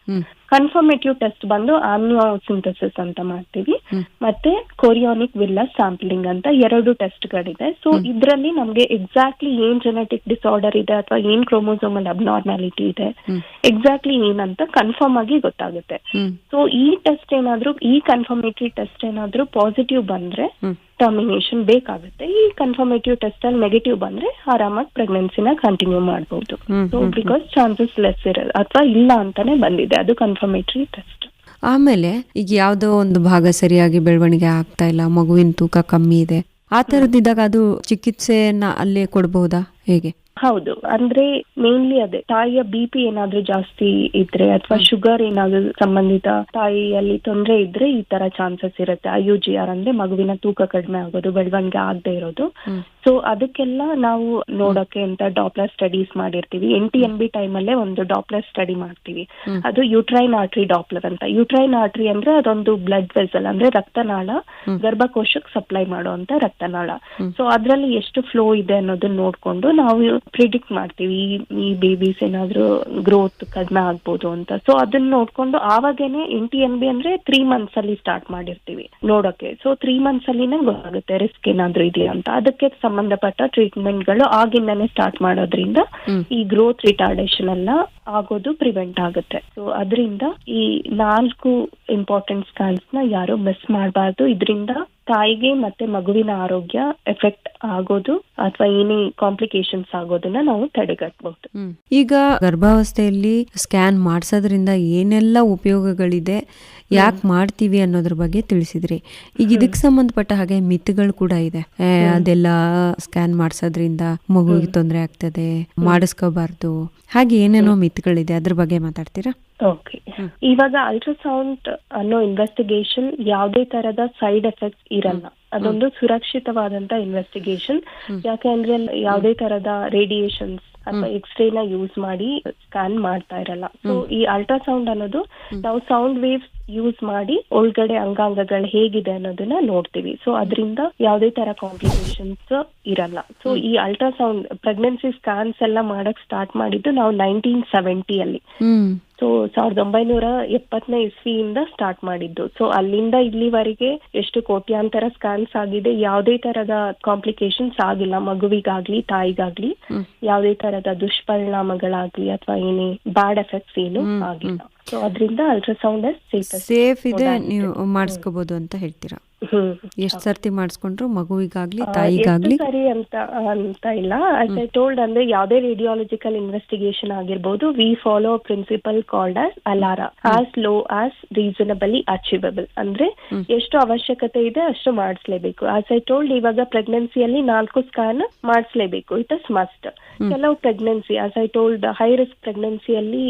ಕನ್ಫರ್ಮೇಟಿವ್ ಟೆಸ್ಟ್ ಬಂದು ಆಮ್ನಿಯೋಸಿಂಥಸಿಸ್ ಅಂತ ಮಾಡ್ತೀವಿ. ಮತ್ತೆ ಕೊರಿಯಾನಿಕ್ ವಿಲ್ಲಸ್ ಸ್ಯಾಂಪ್ಲಿಂಗ್ ಅಂತ ಎರಡು ಟೆಸ್ಟ್ ಗಳಿದೆ ಸೊ ಇದ್ರಲ್ಲಿ ನಮ್ಗೆ ಎಕ್ಸಾಕ್ಟ್ಲಿ ಏನ್ ಜೆನೆಟಿಕ್ ಡಿಸಾರ್ಡರ್ ಇದೆ ಅಥವಾ ಏನ್ ಕ್ರೋಮೋಸೋಮಲ್ ಅಬ್ನಾರ್ಮಾಲಿಟಿ ಇದೆ ಎಕ್ಸಾಕ್ಟ್ಲಿ ಏನಂತ ಕನ್ಫರ್ಮ್ ಆಗಿ ಗೊತ್ತಾಗುತ್ತೆ. ಸೊ ಈ ಟೆಸ್ಟ್ ಏನಾದ್ರೂ ಈ ಕನ್ಫರ್ಮೇಟಿವ್ ಟೆಸ್ಟ್ ಏನಾದ್ರೂ ಪಾಸಿಟಿವ್ ಬಂದ್ರೆ ಟರ್ಮಿನೇಷನ್ ಬೇಕಾಗುತ್ತೆ. ಈ ಕನ್ಫರ್ಮೇಟಿವ್ ಟೆಸ್ಟ್ ಅಲ್ಲಿ ನೆಗೆಟಿವ್ ಬಂದ್ರೆ ಆರಾಮಾಗಿ ಪ್ರೆಗ್ನೆನ್ಸಿನ ಕಂಟಿನ್ಯೂ ಮಾಡಬಹುದು ಸೊ ಬಿಕಾಸ್ ಚಾನ್ಸಸ್ ಲೆಸ್ ಇರೋದು ಅಥವಾ ಇಲ್ಲ ಅಂತಾನೆ ಬಂದಿದೆ. ಅದು ಕನ್ಫರ್ಮೇಟರಿ ಟೆಸ್ಟ್ ಆಮೇಲೆ ಈಗ ಯಾವ್ದೋ ಒಂದು ಭಾಗ ಸರಿಯಾಗಿ ಬೆಳವಣಿಗೆ ಆಗ್ತಾ ಇಲ್ಲ ಮಗುವಿನ ತೂಕ ಕಮ್ಮಿ ಇದೆ. ಆ ತರದಿದ್ದಾಗ ಅದು ಚಿಕಿತ್ಸೆಯನ್ನ ಅಲ್ಲೇ ಕೊಡಬಹುದಾ ಹೇಗೆ? ಹೌದು. ಅಂದ್ರೆ ಮೇನ್ಲಿ ಅದೇ ತಾಯಿಯ ಬಿ ಪಿ ಏನಾದ್ರೂ ಜಾಸ್ತಿ ಇದ್ರೆ ಅಥವಾ ಶುಗರ್ ಏನಾದ್ರೂ ಸಂಬಂಧಿತ ತಾಯಿಯಲ್ಲಿ ತೊಂದರೆ ಇದ್ರೆ ಈ ತರ ಚಾನ್ಸಸ್ ಇರುತ್ತೆ. ಐ ಯು ಜಿ ಆರ್ ಅಂದ್ರೆ ಮಗುವಿನ ತೂಕ ಕಡಿಮೆ ಆಗೋದು ಬೆಳವಣಿಗೆ ಆಗದೆ ಇರೋದು. ಸೊ ಅದಕ್ಕೆಲ್ಲ ನಾವು ನೋಡೋಕೆ ಅಂತ ಡಾಪ್ಲರ್ ಸ್ಟಡೀಸ್ ಮಾಡಿರ್ತೀವಿ. N T N B time ಅಲ್ಲೇ ಒಂದು ಡಾಪ್ಲರ್ ಸ್ಟಡಿ ಮಾಡ್ತೀವಿ. ಅದು ಯುಟ್ರೈನ್ ಆರ್ಟ್ರಿ ಡಾಪ್ಲರ್ ಅಂತ. ಯುಟ್ರೈನ್ ಆರ್ಟ್ರಿ ಅಂದ್ರೆ ಅದೊಂದು ಬ್ಲಡ್ ವೆಸಲ್ ಅಂದ್ರೆ ರಕ್ತನಾಳ ಗರ್ಭಕೋಶಕ್ಕೆ ಸಪ್ಲೈ ಮಾಡುವಂತ ರಕ್ತನಾಳ. ಸೊ ಅದ್ರಲ್ಲಿ ಎಷ್ಟು ಫ್ಲೋ ಇದೆ ಅನ್ನೋದನ್ನ ನೋಡ್ಕೊಂಡು ನಾವು ಪ್ರಿಡಿಕ್ಟ್ ಮಾಡ್ತೀವಿ ಈ- ಈ ಬೇಬೀಸ್ ಏನಾದರೂ ಗ್ರೋತ್ ಕಡಿಮೆ ಆಗ್ಬೋದು ಅಂತ. ಸೊ ಅದನ್ನ ನೋಡ್ಕೊಂಡು ಆವಾಗೇನೆ ಎನ್ ಟಿ ಎನ್ ಬಿ ಅಂದ್ರೆ ತ್ರೀ ಮಂತ್ಸ್ ಅಲ್ಲಿ ಸ್ಟಾರ್ಟ್ ಮಾಡಿರ್ತೀವಿ ನೋಡೋಕೆ. ಸೊ ತ್ರೀ ಮಂತ್ಸ್ ಅಲ್ಲಿನೇ ಗೊತ್ತಾಗುತ್ತೆ ರಿಸ್ಕ್ ಏನಾದ್ರೂ ಇದೆಯಾ ಅಂತ. ಅದಕ್ಕೆ ಸಂಬಂಧಪಟ್ಟ ಟ್ರೀಟ್ಮೆಂಟ್ಗಳು ಗಳು ಆಗಿಂದಾನೇ ಸ್ಟಾರ್ಟ್ ಮಾಡೋದ್ರಿಂದ ಈ ಗ್ರೋತ್ ರಿಟಾರ್ಡೇಷನ್ ಎಲ್ಲ ಆಗೋದು ಪ್ರಿವೆಂಟ್ ಆಗುತ್ತೆ. ಸೊ ಅದರಿಂದ ಈ ನಾಲ್ಕು ಇಂಪಾರ್ಟೆಂಟ್ ಸ್ಕ್ಯಾನ್ಸ್ನ ಯಾರು ಮಿಸ್ ಮಾಡಬಾರ್ದು. ಇದರಿಂದ ತಾಯಿಗೆ ಮತ್ತೆ ಮಗುವಿನ ಆರೋಗ್ಯ ಎಫೆಕ್ಟ್ ಆಗೋದು ಅಥವಾ ಏನೇ ಕಾಂಪ್ಲಿಕೇಶನ್ಸ್ ಆಗೋದನ್ನ ನಾವು ತಡೆಗಟ್ಟಬಹುದು ಈಗ ಗರ್ಭಾವಸ್ಥೆಯಲ್ಲಿ ಸ್ಕ್ಯಾನ್ ಮಾಡಿಸೋದ್ರಿಂದ ಏನೆಲ್ಲ ಉಪಯೋಗಗಳಿದೆ ಯಾಕೆ ಮಾಡ್ತೀವಿ ಅನ್ನೋದ್ರ ಬಗ್ಗೆ ತಿಳಿಸಿದ್ರಿ. ಈಗ ಇದಕ್ಕೆ ಸಂಬಂಧಪಟ್ಟ ಹಾಗೆ ಮಿತಿಗಳು ಕೂಡ ಇದೆ. ಅದೆಲ್ಲ ಸ್ಕ್ಯಾನ್ ಮಾಡಿಸೋದ್ರಿಂದ ಮಗುವಿಗೆ ತೊಂದರೆ ಆಗ್ತದೆ ಮಾಡಿಸ್ಕೋಬಾರ್ದು. ಹಾಗೆ ಏನೇನೋ ಮಿತಿಗಳಿದೆ ಅದ್ರ ಬಗ್ಗೆ ಮಾತಾಡ್ತೀರಾ? ಓಕೆ ಇವಾಗ ಅಲ್ಟ್ರಾಸೌಂಡ್ ಅನ್ನೋ ಇನ್ವೆಸ್ಟಿಗೇಷನ್ ಯಾವುದೇ ತರದ ಸೈಡ್ ಎಫೆಕ್ಟ್ಸ್ ಇರಲ್ಲ. ಅದೊಂದು ಸುರಕ್ಷಿತವಾದಂತ ಇನ್ವೆಸ್ಟಿಗೇಷನ್ ಯಾಕೆಂದ್ರೆ ಯಾವುದೇ ತರದ ರೇಡಿಯೇಷನ್ಸ್ ಅಥವಾ ಎಕ್ಸ್ರೇ ನ ಯೂಸ್ ಮಾಡಿ ಸ್ಕ್ಯಾನ್ ಮಾಡ್ತಾ ಇರಲ್ಲ. ಸೊ ಈ ಅಲ್ಟ್ರಾಸೌಂಡ್ ಅನ್ನೋದು ನಾವು ಸೌಂಡ್ ವೇವ್ಸ್ ಯೂಸ್ ಮಾಡಿ ಒಳಗಡೆ ಅಂಗಾಂಗಗಳು ಹೇಗಿದೆ ಅನ್ನೋದನ್ನ ನೋಡ್ತೀವಿ. ಸೊ ಅದರಿಂದ ಯಾವುದೇ ತರ ಕಾಂಪ್ಲಿಕೇಶನ್ಸ್ ಇರಲ್ಲ. ಸೊ ಈ ಅಲ್ಟ್ರಾಸೌಂಡ್ ಪ್ರೆಗ್ನೆನ್ಸಿ ಸ್ಕ್ಯಾನ್ಸ್ ಎಲ್ಲ ಮಾಡಕ್ ಸ್ಟಾರ್ಟ್ ಮಾಡಿದ್ದು ನಾವು ನೈನ್ಟೀನ್ ಸೆವೆಂಟಿಯಲ್ಲಿ ಸೊ ಸಾವಿರದ ಒಂಬೈನೂರ ಎಪ್ಪತ್ತನೇ ಇಸ್ವಿಯಿಂದ ಸ್ಟಾರ್ಟ್ ಮಾಡಿದ್ದು. ಸೊ ಅಲ್ಲಿಂದ ಇಲ್ಲಿವರೆಗೆ ಎಷ್ಟು ಕೋಟ್ಯಾಂತರ ಸ್ಕ್ಯಾನ್ಸ್ ಆಗಿದೆ ಯಾವುದೇ ತರದ ಕಾಂಪ್ಲಿಕೇಶನ್ಸ್ ಆಗಿಲ್ಲ. ಮಗುವಿಗಾಗ್ಲಿ ತಾಯಿಗಾಗ್ಲಿ ಯಾವುದೇ ತರದ ದುಷ್ಪರಿಣಾಮಗಳಾಗ್ಲಿ ಅಥವಾ ಏನೇ ಬ್ಯಾಡ್ ಎಫೆಕ್ಟ್ಸ್ ಏನು ಆಗಿಲ್ಲ. ಸೊ ಅದರಿಂದ ಅಲ್ಟ್ರಾಸೌಂಡ್ ಸೇಫ್ ಇದೆ ನೀವು ಮಾಡಿಸ್ಕೋಬಹುದು ಅಂತ ಹೇಳ್ತೀರಾ? ಎಷ್ಟ್ ಸರ್ತಿ ಮಾಡಿಸ್ಕೊಂಡ್ರು? ಮಗುವಿಗಾಗ್ಲಿ ತಾಯಿಗಾಗ್ಲಿ? ಸರಿ ಅಂತ ಅಂತ ಇಲ್ಲ. ಆಸ್ ಐ ಟೋಲ್ಡ್ ಅಂದ್ರೆ ಯಾವ್ದೇ ರೇಡಿಯಾಲಜಿಕಲ್ ಇನ್ವೆಸ್ಟಿಗೇಷನ್ ಆಗಿರ್ಬೋದು we follow principle called as ALARA as low as reasonably achievable ಅಂದ್ರೆ. ಎಷ್ಟು ಅವಶ್ಯಕತೆ ಇದೆ ಅಷ್ಟು ಮಾಡಿಸ್ಲೇಬೇಕು. ಆಸ್ ಐ ಟೋಲ್ಡ್ ಇವಾಗ ಪ್ರೆಗ್ನೆನ್ಸಿಯಲ್ಲಿ ನಾಲ್ಕು ಸ್ಕ್ಯಾನ್ ಮಾಡಿಸ್ಲೇಬೇಕು. It is must. ಕೆಲವು pregnancy as I told high risk ಪ್ರೆಗ್ನೆನ್ಸಿಯಲ್ಲಿ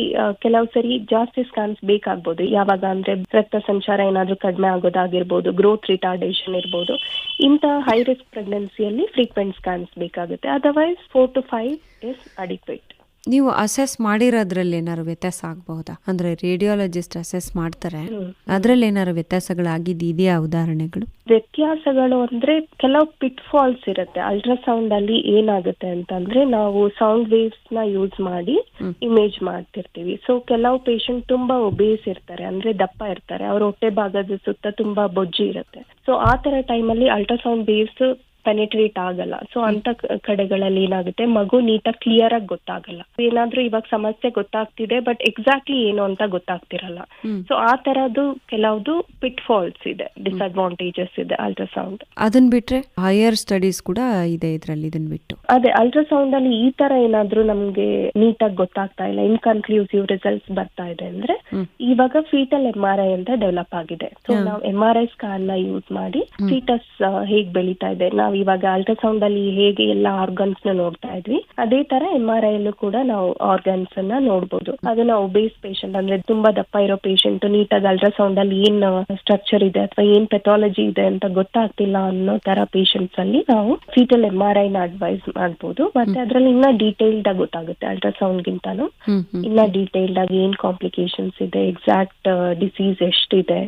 ಕೆಲವು ಸರಿ ಜಾಸ್ತಿ ಸ್ಕ್ಯಾನ್ಸ್ ಬೇಕಾಗ್ಬೋದು. ಯಾವಾಗ ಅಂದ್ರೆ ರಕ್ತ ಸಂಚಾರ ಏನಾದ್ರೂ ಕಡಿಮೆ ಆಗೋದಾಗಿರ್ಬೋದು ಗ್ರೋತ್ ರಿಟಾರ್ಡೇಷನ್ ಇರ್ಬೋದು. ಇಂತಹ ಹೈ ರಿಸ್ಕ್ ಪ್ರೆಗ್ನೆನ್ಸಿಯಲ್ಲಿ ಫ್ರೀಕ್ವೆಂಟ್ ಸ್ಕ್ಯಾನ್ಸ್ ಬೇಕಾಗುತ್ತೆ. Otherwise four to five is adequate ನೀವು ಅಸೆಸ್ ಮಾಡಿರೋದ್ರಲ್ಲಿ ಏನಾದ್ರು ವ್ಯತ್ಯಾಸ ಆಗಬಹುದಾ? ಅಂದ್ರೆ ರೇಡಿಯಾಲಜಿಸ್ಟ್ ಅಸೆಸ್ ಮಾಡ್ತಾರೆ. ಅದ್ರಲ್ಲಿ ಏನಾದ್ರು ವ್ಯತ್ಯಾಸಗಳು ಇದೆಯಾ ಉದಾಹರಣೆಗಳು? ವ್ಯತ್ಯಾಸಗಳು ಅಂದ್ರೆ ಕೆಲವು ಪಿಟ್ ಫಾಲ್ಸ್ ಇರುತ್ತೆ. ಅಲ್ಟ್ರಾಸೌಂಡ್ ಅಲ್ಲಿ ಏನಾಗುತ್ತೆ ಅಂತಂದ್ರೆ ನಾವು ಸೌಂಡ್ ವೇವ್ಸ್ನ ಯೂಸ್ ಮಾಡಿ ಇಮೇಜ್ ಮಾಡ್ತಿರ್ತೀವಿ. ಸೊ ಕೆಲವು ಪೇಷಂಟ್ ತುಂಬಾ ಒಬೇಸ್ ಇರ್ತಾರೆ. ಅಂದ್ರೆ ದಪ್ಪ ಇರ್ತಾರೆ. ಅವ್ರ ಹೊಟ್ಟೆ ಭಾಗದ ಸುತ್ತ ತುಂಬಾ ಬೊಜ್ಜಿ ಇರುತ್ತೆ. ಸೊ ಆ ತರ ಟೈಮಲ್ಲಿ ಅಲ್ಟ್ರಾಸೌಂಡ್ ವೇವ್ಸ್ ಪೆನಿಟ್ರೇಟ್ ಆಗಲ್ಲ. ಸೊ ಅಂತ ಕಡೆಗಳಲ್ಲಿ ಏನಾಗುತ್ತೆ? ಮಗು ನೀಟಾಗಿ ಕ್ಲಿಯರ್ ಆಗಿ ಗೊತ್ತಾಗಲ್ಲ. ಏನಾದ್ರೂ ಇವಾಗ ಸಮಸ್ಯೆ ಗೊತ್ತಾಗ್ತಿದೆ ಬಟ್ ಎಕ್ಸಾಕ್ಟ್ಲಿ ಏನು ಅಂತ ಗೊತ್ತಾಗ್ತಿರಲ್ಲ. ಸೊ ಆ ತರದ್ದು ಕೆಲವ್ದು ಪಿಟ್ ಫಾಲ್ಸ್ ಇದೆ ಡಿಸ್ಅಡ್ವಾಂಟೇಜಸ್ ಇದೆ ಅಲ್ಟ್ರಾಸೌಂಡ್ ಅದನ್ ಬಿಟ್ರೆ ಹೈಯರ್ ಸ್ಟಡೀಸ್ ಕೂಡ ಇದೆ ಇದರಲ್ಲಿ ಇದನ್ ಬಿಟ್ಟು. ಅದೇ ಅಲ್ಟ್ರಾಸೌಂಡ್ ಅಲ್ಲಿ ಈ ತರ ಏನಾದ್ರೂ ನಮ್ಗೆ ನೀಟಾಗಿ ಗೊತ್ತಾಗ್ತಾ ಇಲ್ಲ ಇನ್ಕನ್ಕ್ಲೂಸಿವ್ ರಿಸಲ್ಟ್ಸ್ ಬರ್ತಾ ಇದೆ ಅಂದ್ರೆ ಇವಾಗ ಫೀಟಲ್ ಎಂ ಆರ್ ಐ ಅಂತ ಡೆವಲಪ್ ಆಗಿದೆ. ಸೊ. ನಾವು ಎಂ ಆರ್ ಐ ಸ್ಕ್ಯಾನ್ನ ಯೂಸ್ ಮಾಡಿ. ಫೀಟಸ್ ಹೇಗ್ ಬೆಳೀತಾ ಇದೆ ನಾವು ಇವಾಗ ಅಲ್ಟ್ರಾಸೌಂಡ್ ಅಲ್ಲಿ ಹೇಗೆ ಎಲ್ಲ ಆರ್ಗನ್ಸ್ನ ನೋಡ್ತಾ ಇದ್ವಿ. ಅದೇ ತರ ಎಂ ಆರ್ ಐ ಅಲ್ಲೂ ಕೂಡ ನಾವು ಆರ್ಗನ್ಸ್ ಅನ್ನ ನೋಡ್ಬೋದು. ನಾವು ಬೇಸ್ ಪೇಷಂಟ್ ಅಂದ್ರೆ ತುಂಬಾ ದಪ್ಪ ಇರೋ ಪೇಷಂಟ್ ನೀಟಾಗಿ ಅಲ್ಟ್ರಾಸೌಂಡ್ ಅಲ್ಲಿ ಏನ್ ಸ್ಟ್ರಕ್ಚರ್ ಇದೆ ಅಥವಾ ಏನ್ ಪೆಥಾಲಜಿ ಇದೆ ಅಂತ ಗೊತ್ತಾಗ್ತಿಲ್ಲ ಅನ್ನೋ ತರ ಪೇಷಂಟ್ಸ್ ಅಲ್ಲಿ ನಾವು ಫೀಟಲ್ ಎಂ ಆರ್ ಐ ನ ಅಡ್ವೈಸ್ ಮಾಡ್ಬೋದು. ಮತ್ತೆ ಅದ್ರಲ್ಲಿ ಇನ್ನ ಡೀಟೇಲ್ಡ್ ಆಗಿ ಗೊತ್ತಾಗುತ್ತೆ ಅಲ್ಟ್ರಾಸೌಂಡ್ ಗಿಂತಾನು. ಇನ್ನ ಡೀಟೇಲ್ಡ್ ಆಗಿ ಏನ್ ಕಾಂಪ್ಲಿಕೇಶನ್ಸ್ ಇದೆ ಎಕ್ಸಾಕ್ಟ್ ಡಿಸೀಸ್ ಎಷ್ಟಿದೆ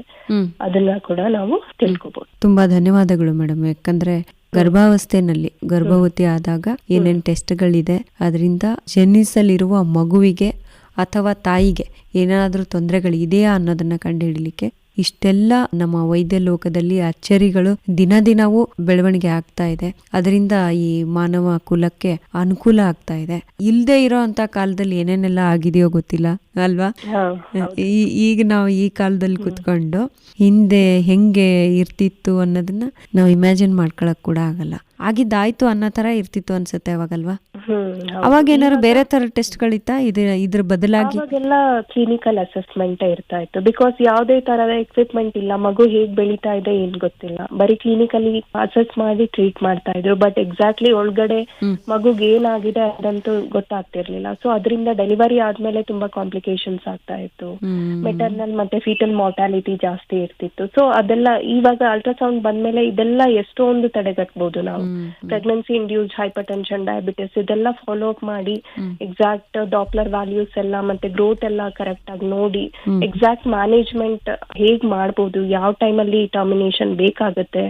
ಅದನ್ನ ಕೂಡ ನಾವು ತಿಳ್ಕೊಬಹುದು ತುಂಬಾ ಧನ್ಯವಾದಗಳು ಮೇಡಮ್ ಯಾಕಂದ್ರೆ ಗರ್ಭಾವಸ್ಥೆನಲ್ಲಿ ಗರ್ಭವತಿ ಆದಾಗ ಏನೇನ್ ಟೆಸ್ಟ್ಗಳಿದೆ ಅದರಿಂದ ಜನಿಸಲಿರುವ ಮಗುವಿಗೆ ಅಥವಾ ತಾಯಿಗೆ ಏನಾದರೂ ತೊಂದರೆಗಳು ಇದೆಯಾ ಅನ್ನೋದನ್ನ ಕಂಡುಹಿಡಲಿಕ್ಕೆ ಇಷ್ಟೆಲ್ಲ ನಮ್ಮ ವೈದ್ಯ ಲೋಕದಲ್ಲಿ ಅಚ್ಚರಿಗಳು ದಿನ ದಿನವೂ ಬೆಳವಣಿಗೆ ಆಗ್ತಾ ಇದೆ. ಅದರಿಂದ ಈ ಮಾನವ ಕುಲಕ್ಕೆ ಅನುಕೂಲ ಆಗ್ತಾ ಇದೆ. ಇಲ್ಲದೆ ಇರೋ ಅಂತ ಕಾಲದಲ್ಲಿ ಏನೇನೆಲ್ಲ ಆಗಿದೆಯೋ ಗೊತ್ತಿಲ್ಲ. ಅಲ್ವಾ? ಈಗ ನಾವು ಈ ಕಾಲದಲ್ಲಿ ಕುತ್ಕೊಂಡು ಹಿಂದೆ ಹೆಂಗೆ ಇರ್ತಿತ್ತು ಅನ್ನೋದನ್ನ ನಾವು ಇಮ್ಯಾಜಿನ್ ಮಾಡ್ಕೊಳಕ್ ಕೂಡ ಆಗಲ್ಲ. ಆಗಿದ್ದಾಯ್ತು ಅನ್ನೋ ತರ ಇರ್ತಿತ್ತು ಅನ್ಸುತ್ತೆ ಅವಾಗಲ್ವಾ? ಅವಾಗ ಏನಾದ್ರು ಬೇರೆ ತರ ಟೆಸ್ಟ್ಗಳಿತ್ತ ಇದ್ರ ಇದ್ರ ಬದಲಾಗಿ? ಕ್ಲಿನಿಕಲ್ ಅಸೆಸ್ಮೆಂಟ್ ಇರ್ತಾ ಇತ್ತು. ಬಿಕಾಸ್ ಯಾವುದೇ ತರದ ಎಕ್ವಿಪ್ಮೆಂಟ್ ಇಲ್ಲ. ಮಗು ಹೇಗ್ ಬೆಳೀತಾ ಇದೆ ಏನ್ ಗೊತ್ತಿಲ್ಲ. ಬರೀ ಕ್ಲಿನಿಕಲಿ ಅಸೆಸ್ ಮಾಡಿ ಟ್ರೀಟ್ ಮಾಡ್ತಾ ಇದ್ರು. ಬಟ್ ಎಕ್ಸಾಕ್ಟ್ಲಿ ಒಳಗಡೆ. ಮಗುಗೆ ಏನಾಗಿದೆ ಅದಂತೂ ಗೊತ್ತಾಗ್ತಿರ್ಲಿಲ್ಲ. ಸೊ ಅದರಿಂದ ಡೆಲಿವರಿ ಆದ್ಮೇಲೆ ತುಂಬಾ ಕಾಂಪ್ಲಿಕೇಶನ್ಸ್ ಆಗ್ತಾ ಇತ್ತು. ಮೆಟರ್ನಲ್ ಮತ್ತೆ ಫೀಟಲ್ ಮಾರ್ಟಾಲಿಟಿ ಜಾಸ್ತಿ ಇರ್ತಿತ್ತು ಸೊ ಅದೆಲ್ಲ ಇವಾಗ ಅಲ್ಟ್ರಾಸೌಂಡ್ ಬಂದ್ಮೇಲೆ ಇದೆಲ್ಲ ಎಷ್ಟೊಂದು ತಡೆಗಟ್ಬಹುದು ನಾವು. Pregnancy induce hypertension diabetes ಇದೆಲ್ಲ ಫಾಲೋ ಅಪ್ ಮಾಡಿ ಎಕ್ಸಾಕ್ಟ್ ಡಾಪ್ಲರ್ ವ್ಯಾಲ್ಯೂಸ್ ಎಲ್ಲ ಮತ್ತೆ ಗ್ರೋತ್ ಎಲ್ಲ ಕರೆಕ್ಟ್ ಆಗಿ ನೋಡಿ ಎಕ್ಸಾಕ್ಟ್ ಮ್ಯಾನೇಜ್ಮೆಂಟ್ ಹೇಗ್ ಮಾಡ್ಬೋದು ಯಾವ ಟೈಮಲ್ಲಿ ಟರ್ಮಿನೇಷನ್ ಬೇಕಾಗುತ್ತೆ.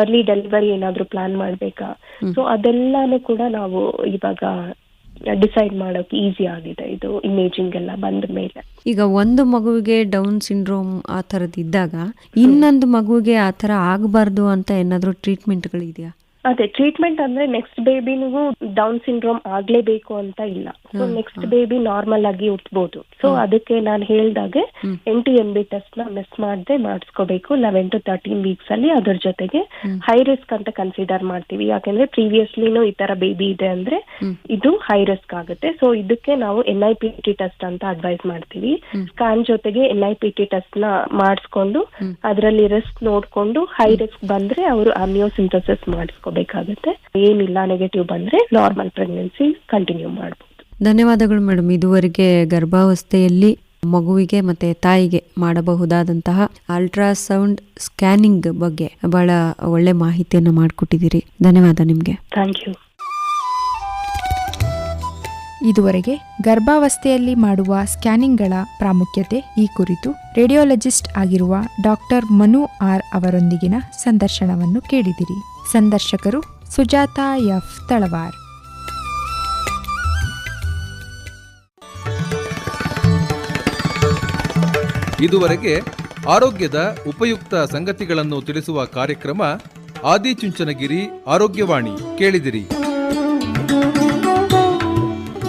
ಅರ್ಲಿ ಡೆಲಿವರಿ ಏನಾದ್ರು ಪ್ಲಾನ್ ಮಾಡ್ಬೇಕಾ. ಸೊ ಅದೆಲ್ಲಾನು ಕೂಡ ನಾವು ಇವಾಗ ಡಿಸೈಡ್ ಮಾಡೋಕೆ ಈಸಿ ಆಗಿದೆ ಇದು ಇಮೇಜಿಂಗ್ ಎಲ್ಲ ಬಂದ ಮೇಲೆ. ಈಗ ಒಂದು ಮಗುವಿಗೆ ಡೌನ್ ಸಿಂಡ್ರೋಮ್ ಆ ಥರದ್ದು ಇದ್ದಾಗ ಇನ್ನೊಂದು ಮಗುವಿಗೆ ಆ ಥರ ಆಗಬಾರ್ದು ಅಂತ ಏನಾದರೂ ಟ್ರೀಟ್ಮೆಂಟ್ಗಳಿದೆಯಾ ಅದೇ ಟ್ರೀಟ್ಮೆಂಟ್ ಅಂದ್ರೆ ನೆಕ್ಸ್ಟ್ ಬೇಬಿನಿಗೂ ಡೌನ್ ಸಿಂಡ್ರೋಮ್ ಆಗ್ಲೇಬೇಕು ಅಂತ ಇಲ್ಲ. ಸೊ ನೆಕ್ಸ್ಟ್ ಬೇಬಿ ನಾರ್ಮಲ್ ಆಗಿ ಹುಟ್ಬಹುದು ಸೊ ಅದಕ್ಕೆ ನಾನು ಹೇಳ್ದಾಗೆ. ಎನ್ ಟಿ ಎಂ ಬಿ ಟೆಸ್ಟ್ನ ಮಿಸ್ ಮಾಡದೆ ಮಾಡಿಸ್ಕೋಬೇಕು. ಲೆವೆನ್ ಟು ತರ್ಟೀನ್ ವೀಕ್ಸ್ ಅಲ್ಲಿ ಅದ್ರ ಜೊತೆಗೆ. ಹೈ ರಿಸ್ಕ್ ಅಂತ ಕನ್ಸಿಡರ್ ಮಾಡ್ತೀವಿ. ಯಾಕಂದ್ರೆ ಪ್ರೀವಿಯಸ್ಲಿನೂ ಈ ತರ ಬೇಬಿ ಇದೆ ಅಂದ್ರೆ ಇದು ಹೈ ರಿಸ್ಕ್ ಆಗುತ್ತೆ. ಸೊ ಇದಕ್ಕೆ ನಾವು N I P T test ಅಂತ ಅಡ್ವೈಸ್ ಮಾಡ್ತೀವಿ. ಸ್ಕ್ಯಾನ್ ಜೊತೆಗೆ ಎನ್ ಐ ಪಿ ಟಿ ಟೆಸ್ಟ್ನ ಮಾಡಿಸ್ಕೊಂಡು. ಅದರಲ್ಲಿ ರಿಸ್ಕ್ ನೋಡ್ಕೊಂಡು ಹೈ ರಿಸ್ಕ್ ಬಂದ್ರೆ ಅವರು ಅಮ್ಯೋಸಿಂಥಸಿಸ್ ಮಾಡಿಸ್ಕೋಬೇಕಾಗುತ್ತೆ ಏನಿಲ್ಲ ನೆಗೆಟಿವ್ ಬಂದ್ರೆ ನಾರ್ಮಲ್ ಪ್ರೆಗ್ನೆನ್ಸಿ ಕಂಟಿನ್ಯೂ ಮಾಡಬಹುದು ಧನ್ಯವಾದಗಳು ಮೇಡಮ್. ಇದುವರೆಗೆ ಗರ್ಭಾವಸ್ಥೆಯಲ್ಲಿ ಮಗುವಿಗೆ ಮತ್ತೆ ತಾಯಿಗೆ ಮಾಡಬಹುದಾದಂತಹ ಅಲ್ಟ್ರಾಸೌಂಡ್ ಸ್ಕ್ಯಾನಿಂಗ್ ಬಗ್ಗೆ ಬಹಳ ಒಳ್ಳೆ ಮಾಹಿತಿಯನ್ನು ಮಾಡಿಕೊಟ್ಟಿದ್ದೀರಿ. ಧನ್ಯವಾದ ನಿಮಗೆ. ಥ್ಯಾಂಕ್ ಯು ಇದುವರೆಗೆ ಗರ್ಭಾವಸ್ಥೆಯಲ್ಲಿ ಮಾಡುವ ಸ್ಕ್ಯಾನಿಂಗ್ಗಳ ಪ್ರಾಮುಖ್ಯತೆ ಈ ಕುರಿತು ರೇಡಿಯೋಲಜಿಸ್ಟ್ ಆಗಿರುವ ಡಾಕ್ಟರ್ ಮನು ಆರ್ ಅವರೊಂದಿಗಿನ ಸಂದರ್ಶನವನ್ನು ಕೇಳಿದಿರಿ. ಸಂದರ್ಶಕರು ಸುಜಾತ ಎಫ್. ತಳವಾರ್. ಇದುವರೆಗೆ ಆರೋಗ್ಯದ ಉಪಯುಕ್ತ ಸಂಗತಿಗಳನ್ನು ತಿಳಿಸುವ ಕಾರ್ಯಕ್ರಮ ಆದಿಚುಂಚನಗಿರಿ ಆರೋಗ್ಯವಾಣಿ ಕೇಳಿದಿರಿ.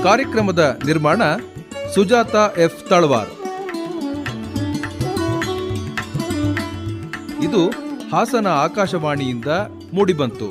ಕಾರ್ಯಕ್ರಮದ ನಿರ್ಮಾಣ ಸುಜಾತ ಎಫ್. ತಳವಾರ್. ಇದು ಹಾಸನ ಆಕಾಶವಾಣಿಯಿಂದ ಮೂಡಿಬಂತು